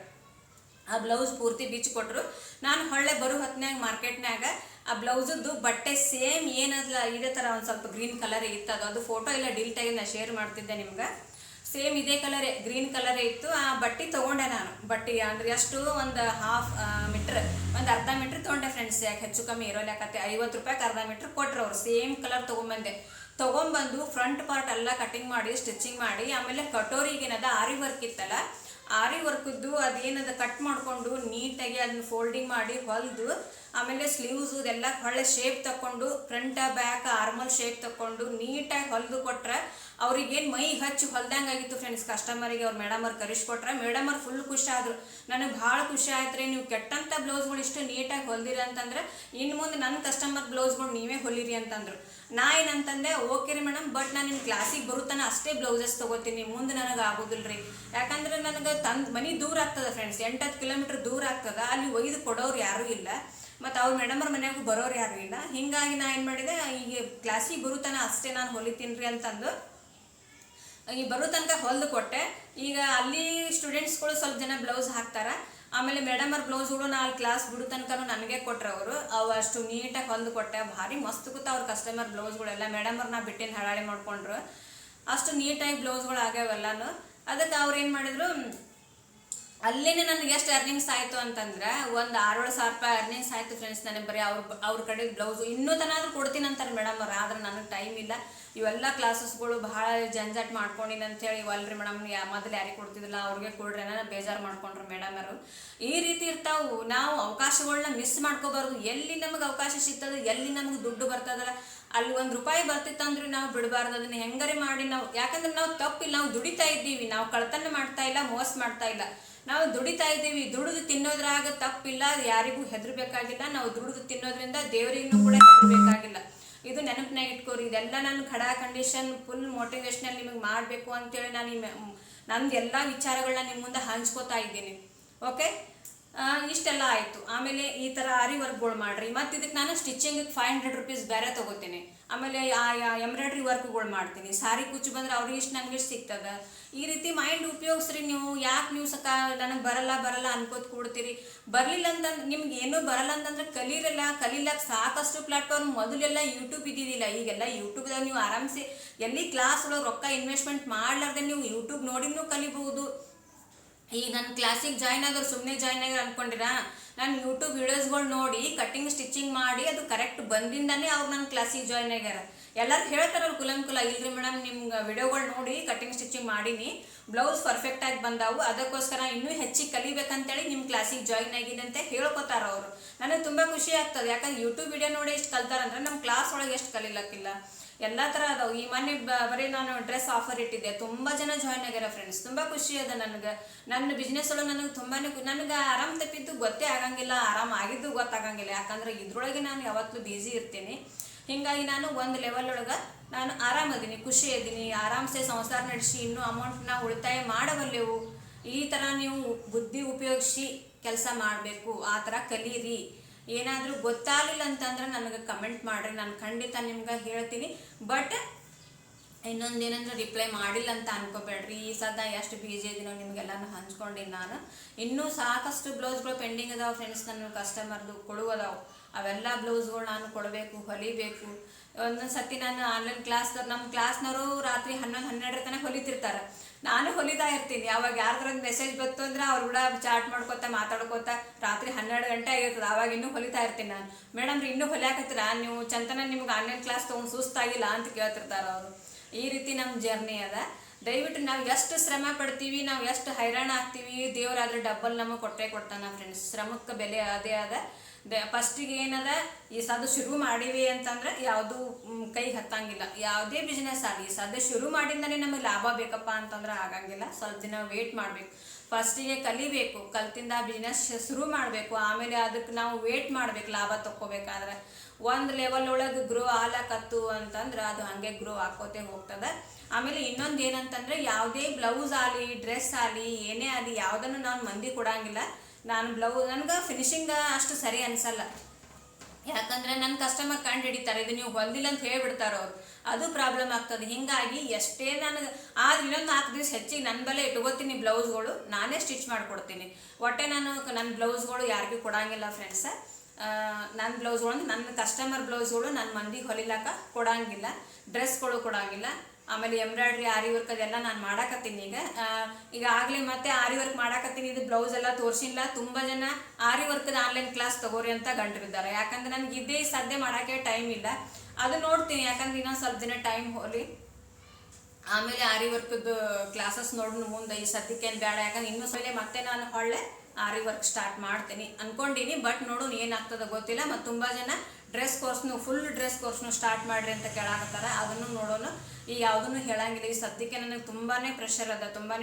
ಆ ಬ್ಲೌಸ್ ಪೂರ್ತಿ ಬಿಚ್ಚಿ ಕೊಟ್ರು. ನಾನು ಹೊಳ್ಳೆ ಬರೋ ಹೊತ್ನ್ಯಾಗ ಮಾರ್ಕೆಟ್ನ್ಯಾಗ ಆ ಬ್ಲೌಸದ್ದು ಬಟ್ಟೆ ಸೇಮ್ ಏನಲ್ಲ, ಇದೇ ಥರ ಒಂದು ಸ್ವಲ್ಪ ಗ್ರೀನ್ ಕಲರ್ ಇತ್ತು. ಅದು ಅದು ಫೋಟೋ ಎಲ್ಲ ಡಿಲೀಟ್ ಆಗಿ ನಾನು ಶೇರ್ ಮಾಡ್ತಿದ್ದೆ ನಿಮ್ಗೆ. ಸೇಮ್ ಇದೇ ಕಲರೇ, ಗ್ರೀನ್ ಕಲರೇ ಇತ್ತು. ಆ ಬಟ್ಟೆ ತೊಗೊಂಡೆ ನಾನು. ಬಟ್ಟೆ ಅಂದರೆ ಎಷ್ಟು? ಒಂದು ಹಾಫ್ ಮೀಟ್ರ್ ಒಂದು ಅರ್ಧ ಮೀಟ್ರ್ ತೊಗೊಂಡೆ ಫ್ರೆಂಡ್ಸ್ ಯಾಕೆ ಹೆಚ್ಚು ಕಮ್ಮಿ ಇರೋಲ್ಯಾಕತ್ತೆ ಐವತ್ತು ರೂಪಾಯಿಗೆ ಅರ್ಧ ಮೀಟ್ರ್ ಕೊಟ್ಟರು ಅವರು. ಸೇಮ್ ಕಲರ್ ತೊಗೊಂಬಂದೆ. ತೊಗೊಂಬಂದು ಫ್ರಂಟ್ ಪಾರ್ಟ್ ಎಲ್ಲ ಕಟಿಂಗ್ ಮಾಡಿ ಸ್ಟಿಚಿಂಗ್ ಮಾಡಿ, ಆಮೇಲೆ ಕಟೋರಿಗೆ ಏನದ ಆರಿ ವರ್ಕ್ ಇತ್ತಲ್ಲ, ಆರಿ ವರ್ಕದ್ದು ಅದೇನದ ಕಟ್ ಮಾಡಿಕೊಂಡು ನೀಟಾಗಿ ಅದನ್ನ ಫೋಲ್ಡಿಂಗ್ ಮಾಡಿ ಹೊಲಿದು ಆಮೇಲೆ ಸ್ಲೀವ್ಸ್ ಇದೆಲ್ಲ ಒಳ್ಳೆ ಶೇಪ್ ತಕೊಂಡು ಫ್ರಂಟ್ ಬ್ಯಾಕ್ ಆರ್ಮಲ್ ಶೇಪ್ ತಕೊಂಡು ನೀಟಾಗಿ ಹೊಲಿದು ಕೊಟ್ರೆ ಅವ್ರಿಗೇನು ಮೈ ಹಚ್ಚಿ ಹೊಲ್ದಂಗೆ ಆಗಿತ್ತು ಫ್ರೆಂಡ್ಸ್ ಕಸ್ಟಮರಿಗೆ ಅವ್ರು ಮೇಡಮ್ ಅವ್ರು ಕರೆಸ್ಕೊಟ್ರೆ ಮೇಡಮ್ ಫುಲ್ ಖುಷಿ ಆದರು. ನನಗೆ ಭಾಳ ಖುಷಿ ಆಯ್ತು ರೀ, ನೀವು ಕೆಟ್ಟಂಥ ಬ್ಲೌಸ್ಗಳು ಇಷ್ಟು ನೀಟಾಗಿ ಹೊಲ್ದಿರಿ ಅಂತಂದ್ರೆ ಇನ್ನು ಮುಂದೆ ನನ್ನ ಕಸ್ಟಮರ್ ಬ್ಲೌಸ್ಗಳು ನೀವೇ ಹೊಲಿರಿ ಅಂತಂದ್ರು. ನಾ ಏನಂತಂದೆ, ಓಕೆ ರೀ ಮೇಡಮ್ ಬಟ್ ನಾನು ನಿಮ್ಮ ಕ್ಲಾಸಿಗೆ ಬರುತ್ತಾನೆ ಅಷ್ಟೇ ಬ್ಲೌಸಸ್ ತೊಗೋತೀನಿ ಮುಂದೆ ನನಗೆ ಆಗೋದಿಲ್ಲ ರೀ. ಯಾಕಂದ್ರೆ ನನಗೆ ತಂದು ಮನೆ ದೂರ ಆಗ್ತದೆ ಫ್ರೆಂಡ್ಸ್ ಎಂಟತ್ತು ಕಿಲೋಮೀಟ್ರ್ ದೂರ ಆಗ್ತದೆ, ಅಲ್ಲಿ ಒಯ್ದು ಕೊಡೋರು ಯಾರೂ ಇಲ್ಲ. ಮತ್ತು ಅವ್ರ ಮೇಡಮ್ ಮನ್ಯಾಗೂ ಬರೋರು ಯಾರು ಇಲ್ಲ. ಹಿಂಗಾಗಿ ನಾ ಏನು ಮಾಡಿದೆ, ಈಗ ಕ್ಲಾಸಿಗೆ ಬರುತ್ತಾನ ಅಷ್ಟೇ ನಾನು ಹೊಲಿತೀನಿ ರೀ ಅಂತಂದು, ಈಗ ಬರೋ ತನಕ ಹೊಲ್ದು ಕೊಟ್ಟೆ. ಈಗ ಅಲ್ಲಿ ಸ್ಟೂಡೆಂಟ್ಸ್ಗಳು ಸ್ವಲ್ಪ ಜನ ಬ್ಲೌಸ್ ಹಾಕ್ತಾರೆ. ಆಮೇಲೆ ಮೇಡಮ್ ಅವ್ರ ಬ್ಲೌಸ್ಗಳು ನಾಲ್ಕು ಕ್ಲಾಸ್ ಬಿಡು ತನಕನೂ ನನಗೆ ಕೊಟ್ರು ಅವರು. ಅವು ಅಷ್ಟು ನೀಟಾಗಿ ಹೊಲ್ದು ಕೊಟ್ಟೆ. ಭಾರಿ ಮಸ್ತ್ ಕೂತ ಅವ್ರ ಕಸ್ಟಮರ್ ಬ್ಲೌಸ್ಗಳೆಲ್ಲ ಮೇಡಮ್ ಅವ್ರನ್ನ ಬಿಟ್ಟಿನ ಹಳಾಳಿ ಮಾಡ್ಕೊಂಡ್ರು. ಅಷ್ಟು ನೀಟಾಗಿ ಬ್ಲೌಸ್ಗಳು ಆಗ್ಯಾವೆಲ್ಲನೂ. ಅದಕ್ಕೆ ಅವ್ರು ಏನು ಮಾಡಿದ್ರು ಅಲ್ಲೇನೆ ನನಗೆ ಎಷ್ಟು ಅರ್ನಿಂಗ್ಸ್ ಆಯಿತು ಅಂತಂದ್ರೆ, ಒಂದು ಆರೇಳು ಸಾವಿರ ರೂಪಾಯಿ ಅರ್ನಿಂಗ್ಸ್ ಆಯಿತು ಫ್ರೆಂಡ್ಸ್ ನನಗೆ ಬರೀ ಅವ್ರ ಅವ್ರ ಕಡೆ ಬ್ಲೌಸು ಇನ್ನೂ ತನಾದ್ರೂ ಕೊಡ್ತೀನಿ ಅಂತಾರೆ ಮೇಡಮ್ ಅವ್ರು, ಆದ್ರೆ ನನಗೆ ಟೈಮ್ ಇಲ್ಲ. ಇವೆಲ್ಲ ಕ್ಲಾಸಸ್ಗಳು ಭಾಳ ಜಂಜಾಟ್ ಮಾಡ್ಕೊಂಡಿನಿ ಅಂತೇಳಿ ಇವಲ್ರಿ ಮೇಡಮ್ ಯಾ ಮೊದಲು ಯಾರಿಗೆ ಕೊಡ್ತಿದ್ದಿಲ್ಲ ಅವ್ರಿಗೆ ಕೊಡ್ರಿ ಅನ್ನೋ ಬೇಜಾರು ಮಾಡ್ಕೊಂಡ್ರು ಮೇಡಮ್ ಅವರು. ಈ ರೀತಿ ಇರ್ತಾವು, ನಾವು ಅವಕಾಶಗಳನ್ನ ಮಿಸ್ ಮಾಡ್ಕೋಬಾರ್ದು. ಎಲ್ಲಿ ನಮಗೆ ಅವಕಾಶ ಸಿಗ್ತದೆ, ಎಲ್ಲಿ ನಮಗೆ ದುಡ್ಡು ಬರ್ತದಲ್ಲ, ಅಲ್ಲಿ ಒಂದು ರೂಪಾಯಿ ಬರ್ತಿತ್ತಂದ್ರೆ ನಾವು ಬಿಡಬಾರ್ದು. ಅದನ್ನ ಹೆಂಗರೆ ಮಾಡಿ ನಾವು, ಯಾಕಂದ್ರೆ ನಾವು ತಪ್ಪಿಲ್ಲ, ನಾವು ದುಡಿತಾ ಇದ್ದೀವಿ. ನಾವು ಕಳ್ತನ ಮಾಡ್ತಾ ಇಲ್ಲ, ಮೋಸ ಮಾಡ್ತಾ ಇಲ್ಲ. ನಾವು ದುಡಿತಾ ಇದ್ದೀವಿ, ದುಡಿದು ತಿನ್ನೋದ್ರಾಗ ತಪ್ಪಿಲ್ಲ ಯಾರಿಗೂ ಹೆದರ್ಬೇಕಾಗಿಲ್ಲ. ನಾವು ದುಡಿದು ತಿನ್ನೋದ್ರಿಂದ ದೇವರಿಗೂ ಕೂಡ ಹೆದರ್ಬೇಕಾಗಿಲ್ಲ. ಇದು ನೆನಪಿನಾಗ ಇಟ್ಕೋರಿ, ಇದೆಲ್ಲ ನಾನು ಖಡಾ ಕಂಡೀಷನ್ ಫುಲ್ ಮೋಟಿವೇಶ್ನಲ್ ನಿಮಗೆ ಮಾಡಬೇಕು ಅಂತೇಳಿ ನಾನು ನಂದು ಎಲ್ಲ ವಿಚಾರಗಳನ್ನ ನಿಮ್ಮ ಮುಂದೆ ಹಂಚ್ಕೋತಾ ಇದ್ದೀನಿ. ಓಕೆ ಇಷ್ಟೆಲ್ಲ ಆಯಿತು. ಆಮೇಲೆ ಈ ಥರ ಆರಿ ವರ್ಕ್ಗಳು ಮಾಡ್ರಿ. ಮತ್ತು ಇದಕ್ಕೆ ನಾನು ಸ್ಟಿಚಿಂಗಿಗೆ ಫೈವ್ ಹಂಡ್ರೆಡ್ ರುಪೀಸ್ ಬೇರೆ ತೊಗೋತೀನಿ. ಆಮೇಲೆ ಎಂಬ್ರಾಯ್ಡ್ರಿ ವರ್ಕ್ಗಳು ಮಾಡ್ತೀನಿ. ಸಾರಿ ಕುಚ್ಚು ಬಂದ್ರೆ ಅವ್ರಿಗೆ ಇಷ್ಟು ನನಗೆ ಇಷ್ಟು ಸಿಗ್ತದೆ. ಈ ರೀತಿ ಮೈಂಡ್ ಉಪಯೋಗಿಸ್ರಿ ನೀವು. ಯಾಕೆ ನೀವು ಸಕ ನನಗೆ ಬರಲ್ಲ ಬರಲ್ಲ ಅನ್ಕೋತ ಕೊಡ್ತೀರಿ. ಬರಲಿಲ್ಲ ಅಂತಂದ್ರೆ ನಿಮ್ಗೆ ಏನೂ ಬರಲ್ಲ ಅಂತಂದ್ರೆ ಕಲೀರಲ್ಲ. ಕಲೀಲಕ್ಕೆ ಸಾಕಷ್ಟು ಪ್ಲಾಟ್ಫಾರ್ಮ್ ಮೊದಲೆಲ್ಲ ಯೂಟ್ಯೂಬ್ ಇದ್ದಿದ್ದಿಲ್ಲ. ಈಗೆಲ್ಲ ಯೂಟ್ಯೂಬ್ದಾಗ ನೀವು ಆರಾಮ್ಸೆ ಎಲ್ಲಿ ಕ್ಲಾಸ್ ಒಳಗೆ ರೊಕ್ಕ ಇನ್ವೆಸ್ಟ್ಮೆಂಟ್ ಮಾಡಲಾರ್ದೆ ನೀವು ಯೂಟ್ಯೂಬ್ ನೋಡಿನೂ ಕಲಿಬಹುದು ಈಗ ನನ್ನ ಕ್ಲಾಸಿಗೆ ಜಾಯ್ನ್ ಆಗೋರು ಸುಮ್ಮನೆ ಜಾಯ್ನ್ ಆಗ್ಯಾರ ಅನ್ಕೊಂಡಿರಾ? ನಾನು ಯೂಟ್ಯೂಬ್ ವೀಡಿಯೋಸ್ಗಳು ನೋಡಿ ಕಟ್ಟಿಂಗ್ ಸ್ಟಿಚಿಂಗ್ ಮಾಡಿ, ಅದು ಕರೆಕ್ಟ್ ಬಂದಿಂದನೇ ಅವ್ರು ನನ್ನ ಕ್ಲಾಸಿಗೆ ಜಾಯ್ನ್ ಆಗ್ಯಾರ. ಎಲ್ಲರೂ ಅವ್ರು ಕುಲಂಕುಲ, ಇಲ್ರಿ ಮೇಡಮ್ ನಿಮ್ಗೆ ವಿಡಿಯೋಗಳು ನೋಡಿ ಕಟ್ಟಿಂಗ್ ಸ್ಟಿಚಿಂಗ್ ಮಾಡೀನಿ. ಬ್ಲೌಸ್ ಪರ್ಫೆಕ್ಟಾಗಿ ಬಂದಾವು. ಅದಕ್ಕೋಸ್ಕರ ಇನ್ನೂ ಹೆಚ್ಚಿಗೆ ಕಲಿಬೇಕಂತೇಳಿ ನಿಮ್ಮ ಕ್ಲಾಸಿಗೆ ಜಾಯ್ನ್ ಆಗಿದೆ ಅಂತ ಹೇಳ್ಕೊತಾರ ಅವರು. ನನಗೆ ತುಂಬ ಖುಷಿ ಆಗ್ತದೆ. ಯಾಕಂದ್ರೆ ಯೂಟ್ಯೂಬ್ ವಿಡಿಯೋ ನೋಡಿ ಎಷ್ಟು ಕಲ್ತಾರಂದ್ರೆ ನಮ್ಮ ಕ್ಲಾಸ್ ಒಳಗೆ ಎಷ್ಟು ಕಲಿಲಕ್ಕಿಲ್ಲ. ಎಲ್ಲ ಥರ ಅದಾವು. ಈ ಮೊನ್ನೆ ಬರೀ ನಾನು ಡ್ರೆಸ್ ಆಫರ್ ಇಟ್ಟಿದ್ದೆ. ತುಂಬ ಜನ ಜಾಯ್ನ್ ಆಗ್ಯಾರ ಫ್ರೆಂಡ್ಸ್ ತುಂಬ ಖುಷಿ ಅದ ನನಗೆ. ನನ್ನ ಬಿಸ್ನೆಸ್ ಒಳಗೆ ನನಗೆ ತುಂಬಾ ನನಗೆ ಆರಾಮ್ ತಪ್ಪಿದ್ದು ಗೊತ್ತೇ ಆಗಂಗಿಲ್ಲ. ಆರಾಮ್ ಆಗಿದ್ದು ಗೊತ್ತಾಗಂಗಿಲ್ಲ. ಯಾಕಂದ್ರೆ ಇದ್ರೊಳಗೆ ನಾನು ಯಾವತ್ತೂ ಬ್ಯುಸಿ ಇರ್ತೀನಿ. ಹೀಗಾಗಿ ನಾನು ಒಂದು ಲೆವೆಲ್ ಒಳಗೆ ನಾನು ಆರಾಮದೀನಿ ಖುಷಿ ಇದ್ದೀನಿ ಆರಾಮ್ಸೆ ಸಂಸಾರ ನಡೆಸಿ ಇನ್ನೂ ನ ಉಳಿತಾಯ ಮಾಡಬಲ್ಲೆವು ಈ ಥರ ನೀವು ಬುದ್ಧಿ ಉಪಯೋಗಿಸಿ ಕೆಲಸ ಮಾಡಬೇಕು. ಆ ಥರ ಕಲೀರಿ. ಏನಾದರೂ ಗೊತ್ತಾಗಲಿಲ್ಲ ಅಂತಂದ್ರೆ ನನಗೆ ಕಮೆಂಟ್ ಮಾಡಿರಿ. ನಾನು ಖಂಡಿತ ನಿಮ್ಗೆ ಹೇಳ್ತೀನಿ. ಬಟ್ ಇನ್ನೊಂದೇನಂದ್ರೆ ರಿಪ್ಲೈ ಮಾಡಿಲ್ಲ ಅಂತ ಅನ್ಕೋಬೇಡ್ರಿ. ಈ ಸದ ಎಷ್ಟು ಬಿಜಿ ಇದೀನೋ ನಿಮಗೆಲ್ಲಾನು ಹಂಚ್ಕೊಂಡಿನಿ ನಾನು. ಇನ್ನೂ ಸಾಕಷ್ಟು ಬ್ಲೌಸ್ಗಳು ಪೆಂಡಿಂಗ್ ಅದಾವೆ ಫ್ರೆಂಡ್ಸ್ ನನ್ನ ಕಸ್ಟಮರ್ದು ಕೊಡುವದಾವು. ಅವೆಲ್ಲ ಬ್ಲೌಸ್ಗಳು ನಾನು ಕೊಡಬೇಕು, ಹೊಲಿಬೇಕು. ಒಂದೊಂದು ಸತಿ ನಾನು ಆನ್ಲೈನ್ ಕ್ಲಾಸ್ ನಮ್ಮ ಕ್ಲಾಸ್ನವರು ರಾತ್ರಿ ಹನ್ನೊಂದು, ಹನ್ನೆರಡರ ತನಕ ಹೊಲಿತಿರ್ತಾರೆ. ನಾನು ಹೊಲಿತಾ ಇರ್ತೀನಿ. ಅವಾಗ ಯಾರ್ದ್ರೊಂದು ಮೆಸೇಜ್ ಬಂತು ಅಂದ್ರೆ ಅವ್ರು ಕೂಡ ಚಾಟ್ ಮಾಡ್ಕೊತ ಮಾತಾಡ್ಕೊತ ರಾತ್ರಿ ಹನ್ನೆರಡು ಗಂಟೆ ಆಗಿರ್ತದೆ. ಅವಾಗ ಇನ್ನೂ ಹೊಲಿತಾ ಇರ್ತೀನಿ ನಾನು. ಮೇಡಮ್ ರೀ, ಇನ್ನೂ ಹೊಲಿಯಾಕತ್ತಿರ? ನೀವು ಚಂತನ ನಿಮ್ಗೆ ಆನ್ಲೈನ್ ಕ್ಲಾಸ್ ತೊಗೊಂಡು ಸುಸ್ತಾಗಿಲ್ಲ ಅಂತ ಕೇಳ್ತಿರ್ತಾರೆ ಅವರು. ಈ ರೀತಿ ನಮ್ಮ ಜರ್ನಿ ಅದ. ದಯವಿಟ್ಟು ನಾವು ಎಷ್ಟು ಶ್ರಮ ಪಡ್ತೀವಿ, ನಾವು ಎಷ್ಟು ಹೈರಾಣ ಆಗ್ತೀವಿ ದೇವರಾದ್ರೆ ಡಬ್ಬಲ್ ನಮಗೆ ಕೊಟ್ಟೆ ಕೊಡ್ತಾನ ಫ್ರೆಂಡ್ಸ್ ಶ್ರಮಕ್ಕೆ ಬೆಲೆ ಅದೇ ಅದ. ಫಸ್ಟಿಗೆ ಏನದ, ಈ ಸದ್ದು ಶುರು ಮಾಡಿವಿ ಅಂತಂದ್ರೆ ಯಾವುದು ಕೈ ಹತ್ತಂಗಿಲ್ಲ. ಯಾವುದೇ ಬಿಸ್ನೆಸ್ ಆಗಲಿ ಸದ ಶುರು ಮಾಡಿಂದನೇ ನಮಗೆ ಲಾಭ ಬೇಕಪ್ಪ ಅಂತಂದ್ರೆ ಆಗಂಗಿಲ್ಲ. ಸ್ವಲ್ಪ ದಿನ ವೇಟ್ ಮಾಡಬೇಕು. ಫಸ್ಟಿಗೆ ಕಲಿಬೇಕು, ಕಲ್ತಿಂದ ಬಿಸ್ನೆಸ್ ಶುರು ಮಾಡಬೇಕು. ಆಮೇಲೆ ಅದಕ್ಕೆ ನಾವು ವೇಟ್ ಮಾಡ್ಬೇಕು, ಲಾಭ ತಕ್ಕೋಬೇಕಾದ್ರೆ. ಒಂದು ಲೆವೆಲ್ ಒಳಗೆ ಗ್ರೋ ಆಲಕತ್ತು ಅಂತಂದ್ರೆ ಅದು ಹಾಗೆ ಗ್ರೋ ಹಾಕೋತೆ ಹೋಗ್ತದೆ. ಆಮೇಲೆ ಇನ್ನೊಂದು ಏನಂತಂದ್ರೆ, ಯಾವುದೇ ಬ್ಲೌಸ್ ಆಗಲಿ ಡ್ರೆಸ್ ಆಗಲಿ, ಏನೇ ಆಗಲಿ, ಯಾವುದನ್ನು ನಾನು ಮಂದಿ ಕೊಡಂಗಿಲ್ಲ. ನಾನು ಬ್ಲೌಸ್ ನನಗೆ ಫಿನಿಶಿಂಗ್ ಅಷ್ಟು ಸರಿ ಅನ್ಸಲ್ಲ. ಯಾಕಂದ್ರೆ ನನ್ನ ಕಸ್ಟಮರ್ ಕಂಡು ಹಿಡಿತಾರೆ ಇದು ನೀವು ಹೊಲ್ದಿಲ್ಲ ಅಂತ ಹೇಳಿಬಿಡ್ತಾರೆ ಅವ್ರು. ಅದು ಪ್ರಾಬ್ಲಮ್ ಆಗ್ತದೆ. ಹೀಗಾಗಿ ಎಷ್ಟೇ ನನಗೆ ಆದ್ರೆ ಇನ್ನೊಂದು ನಾಲ್ಕು ದಿವಸ ಹೆಚ್ಚಿಗೆ ನನ್ನ ಬಲೆ ಇಟ್ಕೋತೀನಿ ಬ್ಲೌಸ್ಗಳು. ನಾನೇ ಸ್ಟಿಚ್ ಮಾಡಿಕೊಡ್ತೀನಿ. ಒಟ್ಟೆ ನಾನು ನನ್ನ ಬ್ಲೌಸ್ಗಳು ಯಾರಿಗೂ ಕೊಡಂಗಿಲ್ಲ ಫ್ರೆಂಡ್ಸ ನನ್ನ ಬ್ಲೌಸ್ಗಳು ನನ್ನ ಕಸ್ಟಮರ್ ಬ್ಲೌಸ್ಗಳು ನನ್ನ ಮಂದಿಗೆ ಹೊಲಿಲಾಕ ಕೊಡಂಗಿಲ್ಲ. ಡ್ರೆಸ್ಗಳು ಕೊಡಂಗಿಲ್ಲ. ಆಮೇಲೆ ಎಂಬ್ರಾಯ್ಡ್ರಿ, ಆರಿ ವರ್ಕ್ ಅದೆಲ್ಲ ನಾನು ಮಾಡಾಕತ್ತೀನಿ ಈಗ. ಈಗ ಆಗಲೇ ಮತ್ತೆ ಆರಿ ವರ್ಕ್ ಮಾಡಾಕತ್ತೀನಿ. ಇದು ಬ್ಲೌಸ್ ಎಲ್ಲ ತೋರಿಸಿಲ್ಲ. ತುಂಬ ಜನ ಆರಿ ವರ್ಕ್ದ ಆನ್ಲೈನ್ ಕ್ಲಾಸ್ ತಗೋರಿ ಅಂತ ಗಂಟರಿದ್ದಾರೆ ಯಾಕಂದ್ರೆ ನನಗೆ ಇದೇ ಸದ್ಯ ಮಾಡೋಕ್ಕೆ ಟೈಮ್ ಇಲ್ಲ. ಅದು ನೋಡ್ತೀನಿ. ಯಾಕಂದ್ರೆ ಇನ್ನೊಂದು ಸ್ವಲ್ಪ ದಿನ ಟೈಮ್ ಹೋಗಲಿ ಆಮೇಲೆ ಆರಿ ವರ್ಕ್ದು ಕ್ಲಾಸಸ್ ನೋಡೋಣ ಮುಂದೆ. ಈ ಸದ್ಯಕ್ಕೆ ಏನು ಬೇಡ ಯಾಕಂದ್ರೆ ಇನ್ನೂ ಸಲ ಮತ್ತೆ ನಾನು ಹೊಳ್ಳೆ ಆರಿ ವರ್ಕ್ ಸ್ಟಾರ್ಟ್ ಮಾಡ್ತೀನಿ ಅನ್ಕೊಂಡಿನಿ. ಬಟ್ ನೋಡೋಣ ಏನಾಗ್ತದೆ ಗೊತ್ತಿಲ್ಲ. ಮತ್ತು ತುಂಬ ಜನ ಡ್ರೆಸ್ ಕೋರ್ಸ್ನು ಫುಲ್ ಡ್ರೆಸ್ ಕೋರ್ಸ್ನು ಸ್ಟಾರ್ಟ್ ಮಾಡ್ರಿ ಅಂತ ಕೇಳಾಕತ್ತಾರ. ಅದನ್ನು ನೋಡೋಣ. ಈಗ ಯಾವುದನ್ನು ಹೇಳಂಗಿಲ್ಲ. ಈ ಸದ್ಯಕ್ಕೆ ನನಗೆ ತುಂಬಾ ಪ್ರೆಷರ್ ಅದ ತುಂಬಾ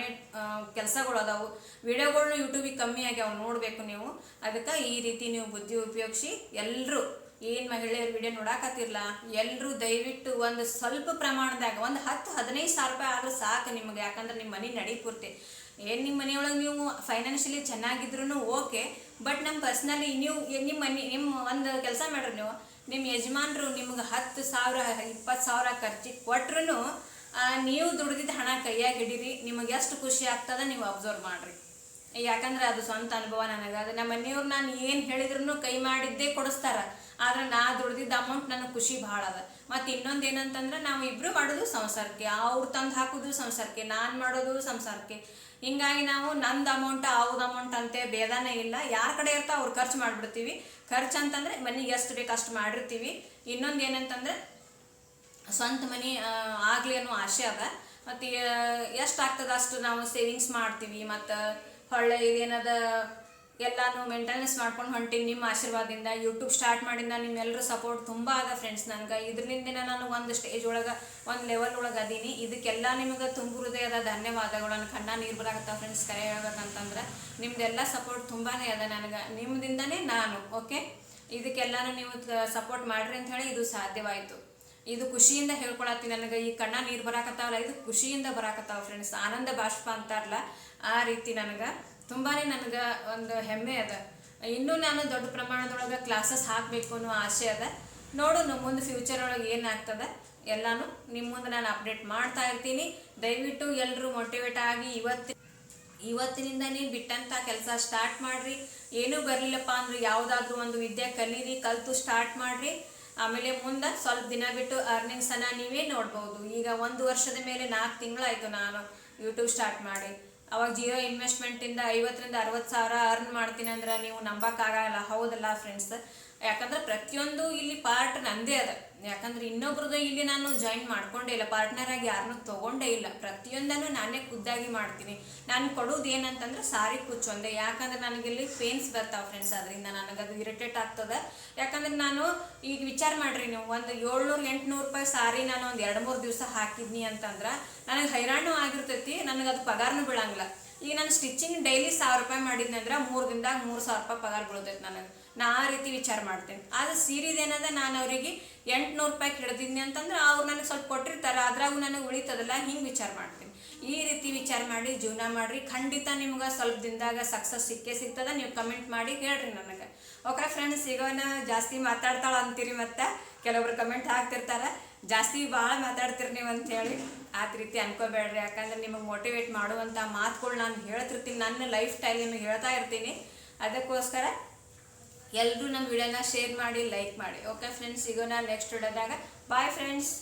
ಕೆಲಸಗಳು ಅದಾವು. ವಿಡಿಯೋಗಳ್ನು ಯೂಟ್ಯೂಬಿಗೆ ಕಮ್ಮಿ ಆಗ್ಯಾವ, ನೋಡಬೇಕು ನೀವು. ಅದಕ್ಕೆ ಈ ರೀತಿ ನೀವು ಬುದ್ಧಿ ಉಪಯೋಗಿಸಿ ಎಲ್ಲರೂ ಏನು ಮಹಿಳೆಯರು ವಿಡಿಯೋ ನೋಡಾಕತ್ತಿರಲ್ಲ ಎಲ್ಲರೂ ದಯವಿಟ್ಟು ಒಂದು ಸ್ವಲ್ಪ ಪ್ರಮಾಣದಾಗ, ಒಂದು ಹತ್ತು ಹದಿನೈದು ಸಾವಿರ ರೂಪಾಯಿ ಆದರೂ ಸಾಕು ನಿಮಗೆ. ಯಾಕಂದ್ರೆ ನಿಮ್ಮ ಮನೆ ನಡಿ ಪೂರ್ತಿ. ಏನು ನಿಮ್ಮ ಮನೆಯೊಳಗೆ ನೀವು ಫೈನಾನ್ಷಿಯಲಿ ಚೆನ್ನಾಗಿದ್ರು ಓಕೆ ಬಟ್ ನಮ್ಮ ಪರ್ಸ್ನಲಿ ನೀವು, ನಿಮ್ಮ ಮನೆ, ನಿಮ್ಮ ಒಂದು ಕೆಲಸ ಮಾಡ್ರಿ ನೀವು. ನಿಮ್ಮ ಯಜಮಾನ್ರು ನಿಮ್ಗೆ ಹತ್ತು ಸಾವಿರ, ಇಪ್ಪತ್ತು ಸಾವಿರ ಖರ್ಚಿಗೆ ಕೊಟ್ರು ನೀವು ದುಡ್ದಿದ್ದ ಹಣ ಕೈಯಾಗ ಹಿಡೀರಿ. ನಿಮಗೆ ಎಷ್ಟು ಖುಷಿ ಆಗ್ತದ ನೀವು ಅಬ್ಸರ್ವ್ ಮಾಡ್ರಿ. ಯಾಕಂದ್ರೆ ಅದು ಸ್ವಂತ ಅನುಭವ ನನಗೆ. ಅದು ನಮ್ಮ ಮನೆಯವ್ರು ನಾನು ಏನು ಹೇಳಿದ್ರು ಕೈ ಮಾಡಿದ್ದೇ ಕೊಡಿಸ್ತಾರ. ಆದ್ರೆ ನಾ ದುಡ್ದಿದ್ದ ಅಮೌಂಟ್ ನನಗೆ ಖುಷಿ ಭಾಳ ಅದ. ಮತ್ತು ಇನ್ನೊಂದು ಏನಂತಂದ್ರೆ ನಾವು ಇಬ್ಬರು ಮಾಡೋದು ಸಂಸಾರಕ್ಕೆ. ಅವ್ರು ತಂದು ಹಾಕೋದು ಸಂಸಾರಕ್ಕೆ, ನಾನು ಮಾಡೋದು ಸಂಸಾರಕ್ಕೆ. ಹಿಂಗಾಗಿ ನಾವು ನಂದು ಅಮೌಂಟ್ ಅವ್ರದ್ದು ಅಮೌಂಟ್ ಅಂತೆ ಭೇದನೇ ಇಲ್ಲ. ಯಾರ ಕಡೆ ಇರ್ತಾವ ಅವ್ರು ಖರ್ಚು ಮಾಡಿಬಿಡ್ತೀವಿ. ಖರ್ಚು ಅಂತಂದ್ರೆ ಮನೆಗೆ ಎಷ್ಟು ಬೇಕು ಅಷ್ಟು ಮಾಡಿರ್ತೀವಿ. ಇನ್ನೊಂದು ಏನಂತಂದ್ರೆ ಸ್ವಂತ ಮನೆ ಆಗಲಿ ಅನ್ನೋ ಆಸೆ ಅದ. ಮತ್ತು, ಎಷ್ಟು ಆಗ್ತದ ಅಷ್ಟು ನಾವು ಸೇವಿಂಗ್ಸ್ ಮಾಡ್ತೀವಿ. ಮತ್ತು ಹೊಳ್ಳೆ ಇದೇನದ ಎಲ್ಲಾನು ಮೇಂಟೆನೆನ್ಸ್ ಮಾಡ್ಕೊಂಡು ಹೊಂಟೀನಿ, ನಿಮ್ಮ ಆಶೀರ್ವಾದದಿಂದ ಯೂಟ್ಯೂಬ್ ಸ್ಟಾರ್ಟ್ ಮಾಡಿಂದ ನಿಮ್ಮೆಲ್ಲರೂ ಸಪೋರ್ಟ್ ತುಂಬ ಅದ ಫ್ರೆಂಡ್ಸ್ ನನಗೆ. ಇದರಿಂದ ನಾನು ಒಂದು ಸ್ಟೇಜ್ ಒಳಗೆ, ಒಂದು ಲೆವೆಲ್ ಒಳಗೆ ಅದೀನಿ. ಇದಕ್ಕೆಲ್ಲ ನಿಮಗೆ ತುಂಬ ಅದ ಧನ್ಯವಾದಗಳು ನನ್ನ ಕಣ್ಣ ನೀರು ಬರಾಕತ್ತಾವ ಫ್ರೆಂಡ್ಸ್ ಕರೆ ಹೇಳ್ಬೇಕಂತಂದ್ರೆ ನಿಮ್ದೆಲ್ಲ ಸಪೋರ್ಟ್ ತುಂಬಾ ಅದ ನನಗೆ. ನಿಮ್ಮದಿಂದನೇ ನಾನು ಓಕೆ ಇದಕ್ಕೆಲ್ಲಾನು ನೀವು ಸಪೋರ್ಟ್ ಮಾಡ್ರಿ ಅಂತ ಹೇಳಿ ಇದು ಸಾಧ್ಯವಾಯಿತು. ಇದು ಖುಷಿಯಿಂದ ಹೇಳ್ಕೊಳತ್ತಿ ನನಗೆ. ಈ ಕಣ್ಣ ನೀರು ಬರಾಕತ್ತಾವಲ್ಲ, ಇದು ಖುಷಿಯಿಂದ ಬರಾಕತ್ತಾವ ಫ್ರೆಂಡ್ಸ್ ಆನಂದ ಬಾಷ್ಪ ಅಂತಾರಲ್ಲ, ಆ ರೀತಿ ನನಗೆ. ತುಂಬಾ ನನಗೆ ಒಂದು ಹೆಮ್ಮೆ ಅದ. ಇನ್ನೂ ನಾನು ದೊಡ್ಡ ಪ್ರಮಾಣದೊಳಗೆ ಕ್ಲಾಸಸ್ ಹಾಕಬೇಕು ಅನ್ನೋ ಆಸೆ ಅದ. ನೋಡೋಣ ಮುಂದೆ ಫ್ಯೂಚರ್ ಒಳಗೆ ಏನಾಗ್ತದೆ ಎಲ್ಲಾನು ನಿಮ್ಮ ಮುಂದೆ ನಾನು ಅಪ್ಡೇಟ್ ಮಾಡ್ತಾ ಇರ್ತೀನಿ. ದಯವಿಟ್ಟು ಎಲ್ಲರೂ ಮೋಟಿವೇಟ್ ಆಗಿ ಇವತ್ತು, ಇವತ್ತಿನಿಂದನೇ ಬಿಟ್ಟಂತ ಕೆಲಸ ಸ್ಟಾರ್ಟ್ ಮಾಡ್ರಿ. ಏನೂ ಬರಲಿಲ್ಲಪ್ಪ ಅಂದ್ರೆ ಯಾವುದಾದ್ರೂ ಒಂದು ವಿದ್ಯೆ ಕಲೀರಿ, ಕಲ್ತು ಸ್ಟಾರ್ಟ್ ಮಾಡ್ರಿ. ಆಮೇಲೆ ಮುಂದೆ ಸ್ವಲ್ಪ ದಿನ ಬಿಟ್ಟು ಅರ್ನಿಂಗ್ಸನ್ನು ನೀವೇ ನೋಡ್ಬೋದು. ಈಗ ಒಂದು ವರ್ಷದ ಮೇಲೆ ನಾಲ್ಕು ತಿಂಗಳಾಯಿತು ನಾನು ಯೂಟ್ಯೂಬ್ ಸ್ಟಾರ್ಟ್ ಮಾಡಿ. ಅವಾಗ ಜೀರೋ ಇನ್ವೆಸ್ಟ್ಮೆಂಟಿಂದ ಐವತ್ತರಿಂದ ಅರವತ್ತು ಸಾವಿರ ಅರ್ನ್ ಮಾಡ್ತೀನಿ ಅಂದ್ರೆ ನೀವು ನಂಬಕ್ಕಾಗಲ್ಲ ಹೌದಲ್ಲ ಫ್ರೆಂಡ್ಸ್ ಯಾಕಂದ್ರೆ ಪ್ರತಿಯೊಂದು ಇಲ್ಲಿ ಪಾರ್ಟ್ ನಂದೇ ಅದ. ಯಾಕಂದ್ರೆ ಇನ್ನೊಬ್ರದ್ದು ಇಲ್ಲಿ ನಾನು ಜಾಯಿನ್ ಮಾಡ್ಕೊಂಡೇ ಇಲ್ಲ. ಪಾರ್ಟ್ನರ್ ಆಗಿ ಯಾರನ್ನೂ ತಗೊಂಡೇ ಇಲ್ಲ. ಪ್ರತಿಯೊಂದನ್ನು ನಾನೇ ಖುದ್ದಾಗಿ ಮಾಡ್ತೀನಿ. ನಾನು ಕೊಡೋದು ಏನಂತಂದ್ರೆ ಸಾರಿ ಕುಚ್ಚೊಂದೇ ಯಾಕಂದ್ರೆ ನನಗೆ ಇಲ್ಲಿ ಪೇನ್ಸ್ ಬರ್ತಾವ ಫ್ರೆಂಡ್ಸ್ ಅದರಿಂದ ನನಗದು ಇರಿಟೇಟ್ ಆಗ್ತದೆ. ಯಾಕಂದ್ರೆ ನಾನು ಈಗ ವಿಚಾರ ಮಾಡ್ರಿ ನೀವು. ಒಂದು ಏಳ್ನೂರು, ಎಂಟುನೂರು ರೂಪಾಯಿ ಸಾರಿ ನಾನು ಒಂದು ಎರಡು ಮೂರು ದಿವಸ ಹಾಕಿದ್ನಿ ಅಂತಂದ್ರೆ ನನಗೆ ಹೈರಾಣು ಆಗಿರ್ತೈತಿ. ನನಗೆ ಅದು ಪಗಾರನೂ ಬೀಳಂಗಿಲ್ಲ. ಈಗ ನಾನು ಸ್ಟಿಚಿಂಗ್ ಡೈಲಿ ಸಾವಿರ ರೂಪಾಯಿ ಮಾಡಿದ್ನಂದ್ರೆ ಮೂರು ದಿನದಾಗ ಮೂರು ಸಾವಿರ ರೂಪಾಯಿ ಪಗಾರ ಬೀಳ್ತೈತೆ ನನಗೆ. ನಾ ಆ ರೀತಿ ವಿಚಾರ ಮಾಡ್ತೇನೆ. ಆದ್ರೆ ಸೀರಿದು ಏನದ, ನಾನು ಅವರಿಗೆ ಎಂಟುನೂರು ರೂಪಾಯಿ ಹಿಡ್ದಿದ್ನಿ ಅಂತಂದ್ರೆ ಅವ್ರು ನನಗೆ ಸ್ವಲ್ಪ ಕೊಟ್ಟಿರ್ತಾರೆ, ಅದ್ರಾಗೂ ನನಗೆ ಉಳಿತದಲ್ಲ, ಹಿಂಗೆ ವಿಚಾರ ಮಾಡ್ತೀನಿ. ಈ ರೀತಿ ವಿಚಾರ ಮಾಡಿ, ಜೀವನ ಮಾಡಿರಿ. ಖಂಡಿತ ನಿಮ್ಗೆ ಸ್ವಲ್ಪ ದಿನದಾಗ ಸಕ್ಸಸ್ ಸಿಕ್ಕೇ ಸಿಗ್ತದ, ನೀವು ಕಮೆಂಟ್ ಮಾಡಿ ಹೇಳ್ರಿ ನನಗೆ. ಓಕೆ ಫ್ರೆಂಡ್ಸ್ ಈಗ ಜಾಸ್ತಿ ಮಾತಾಡ್ತಾಳ ಅಂತೀರಿ ಮತ್ತೆ? ಕೆಲವೊಬ್ರು ಕಮೆಂಟ್ ಹಾಕ್ತಿರ್ತಾರೆ. ಜಾಸ್ತಿ ಭಾಳ ಮಾತಾಡ್ತೀರಿ ನೀವು ಅಂತ ಹೇಳಿ. ಆ ರೀತಿ ಅನ್ಕೋಬೇಡ್ರಿ. ಯಾಕಂದ್ರೆ ನಿಮಗೆ ಮೋಟಿವೇಟ್ ಮಾಡುವಂಥ ಮಾತುಗಳು ನಾನು ಹೇಳ್ತಿರ್ತೀನಿ. ನನ್ನ ಲೈಫ್ ಸ್ಟೈಲ್ ನಿಮಗೆ ಹೇಳ್ತಾ ಇರ್ತೀನಿ. ಅದಕ್ಕೋಸ್ಕರ ಎಲ್ಲರೂ ನಮ್ಮ ವಿಡಿಯೋನ ಶೇರ್ ಮಾಡಿ ಲೈಕ್ ಮಾಡಿ. ಓಕೆ ಫ್ರೆಂಡ್ಸ್ ಸಿಗೋಣ ನೆಕ್ಸ್ಟ್ ವಿಡಿಯೋದಾಗ. Bye friends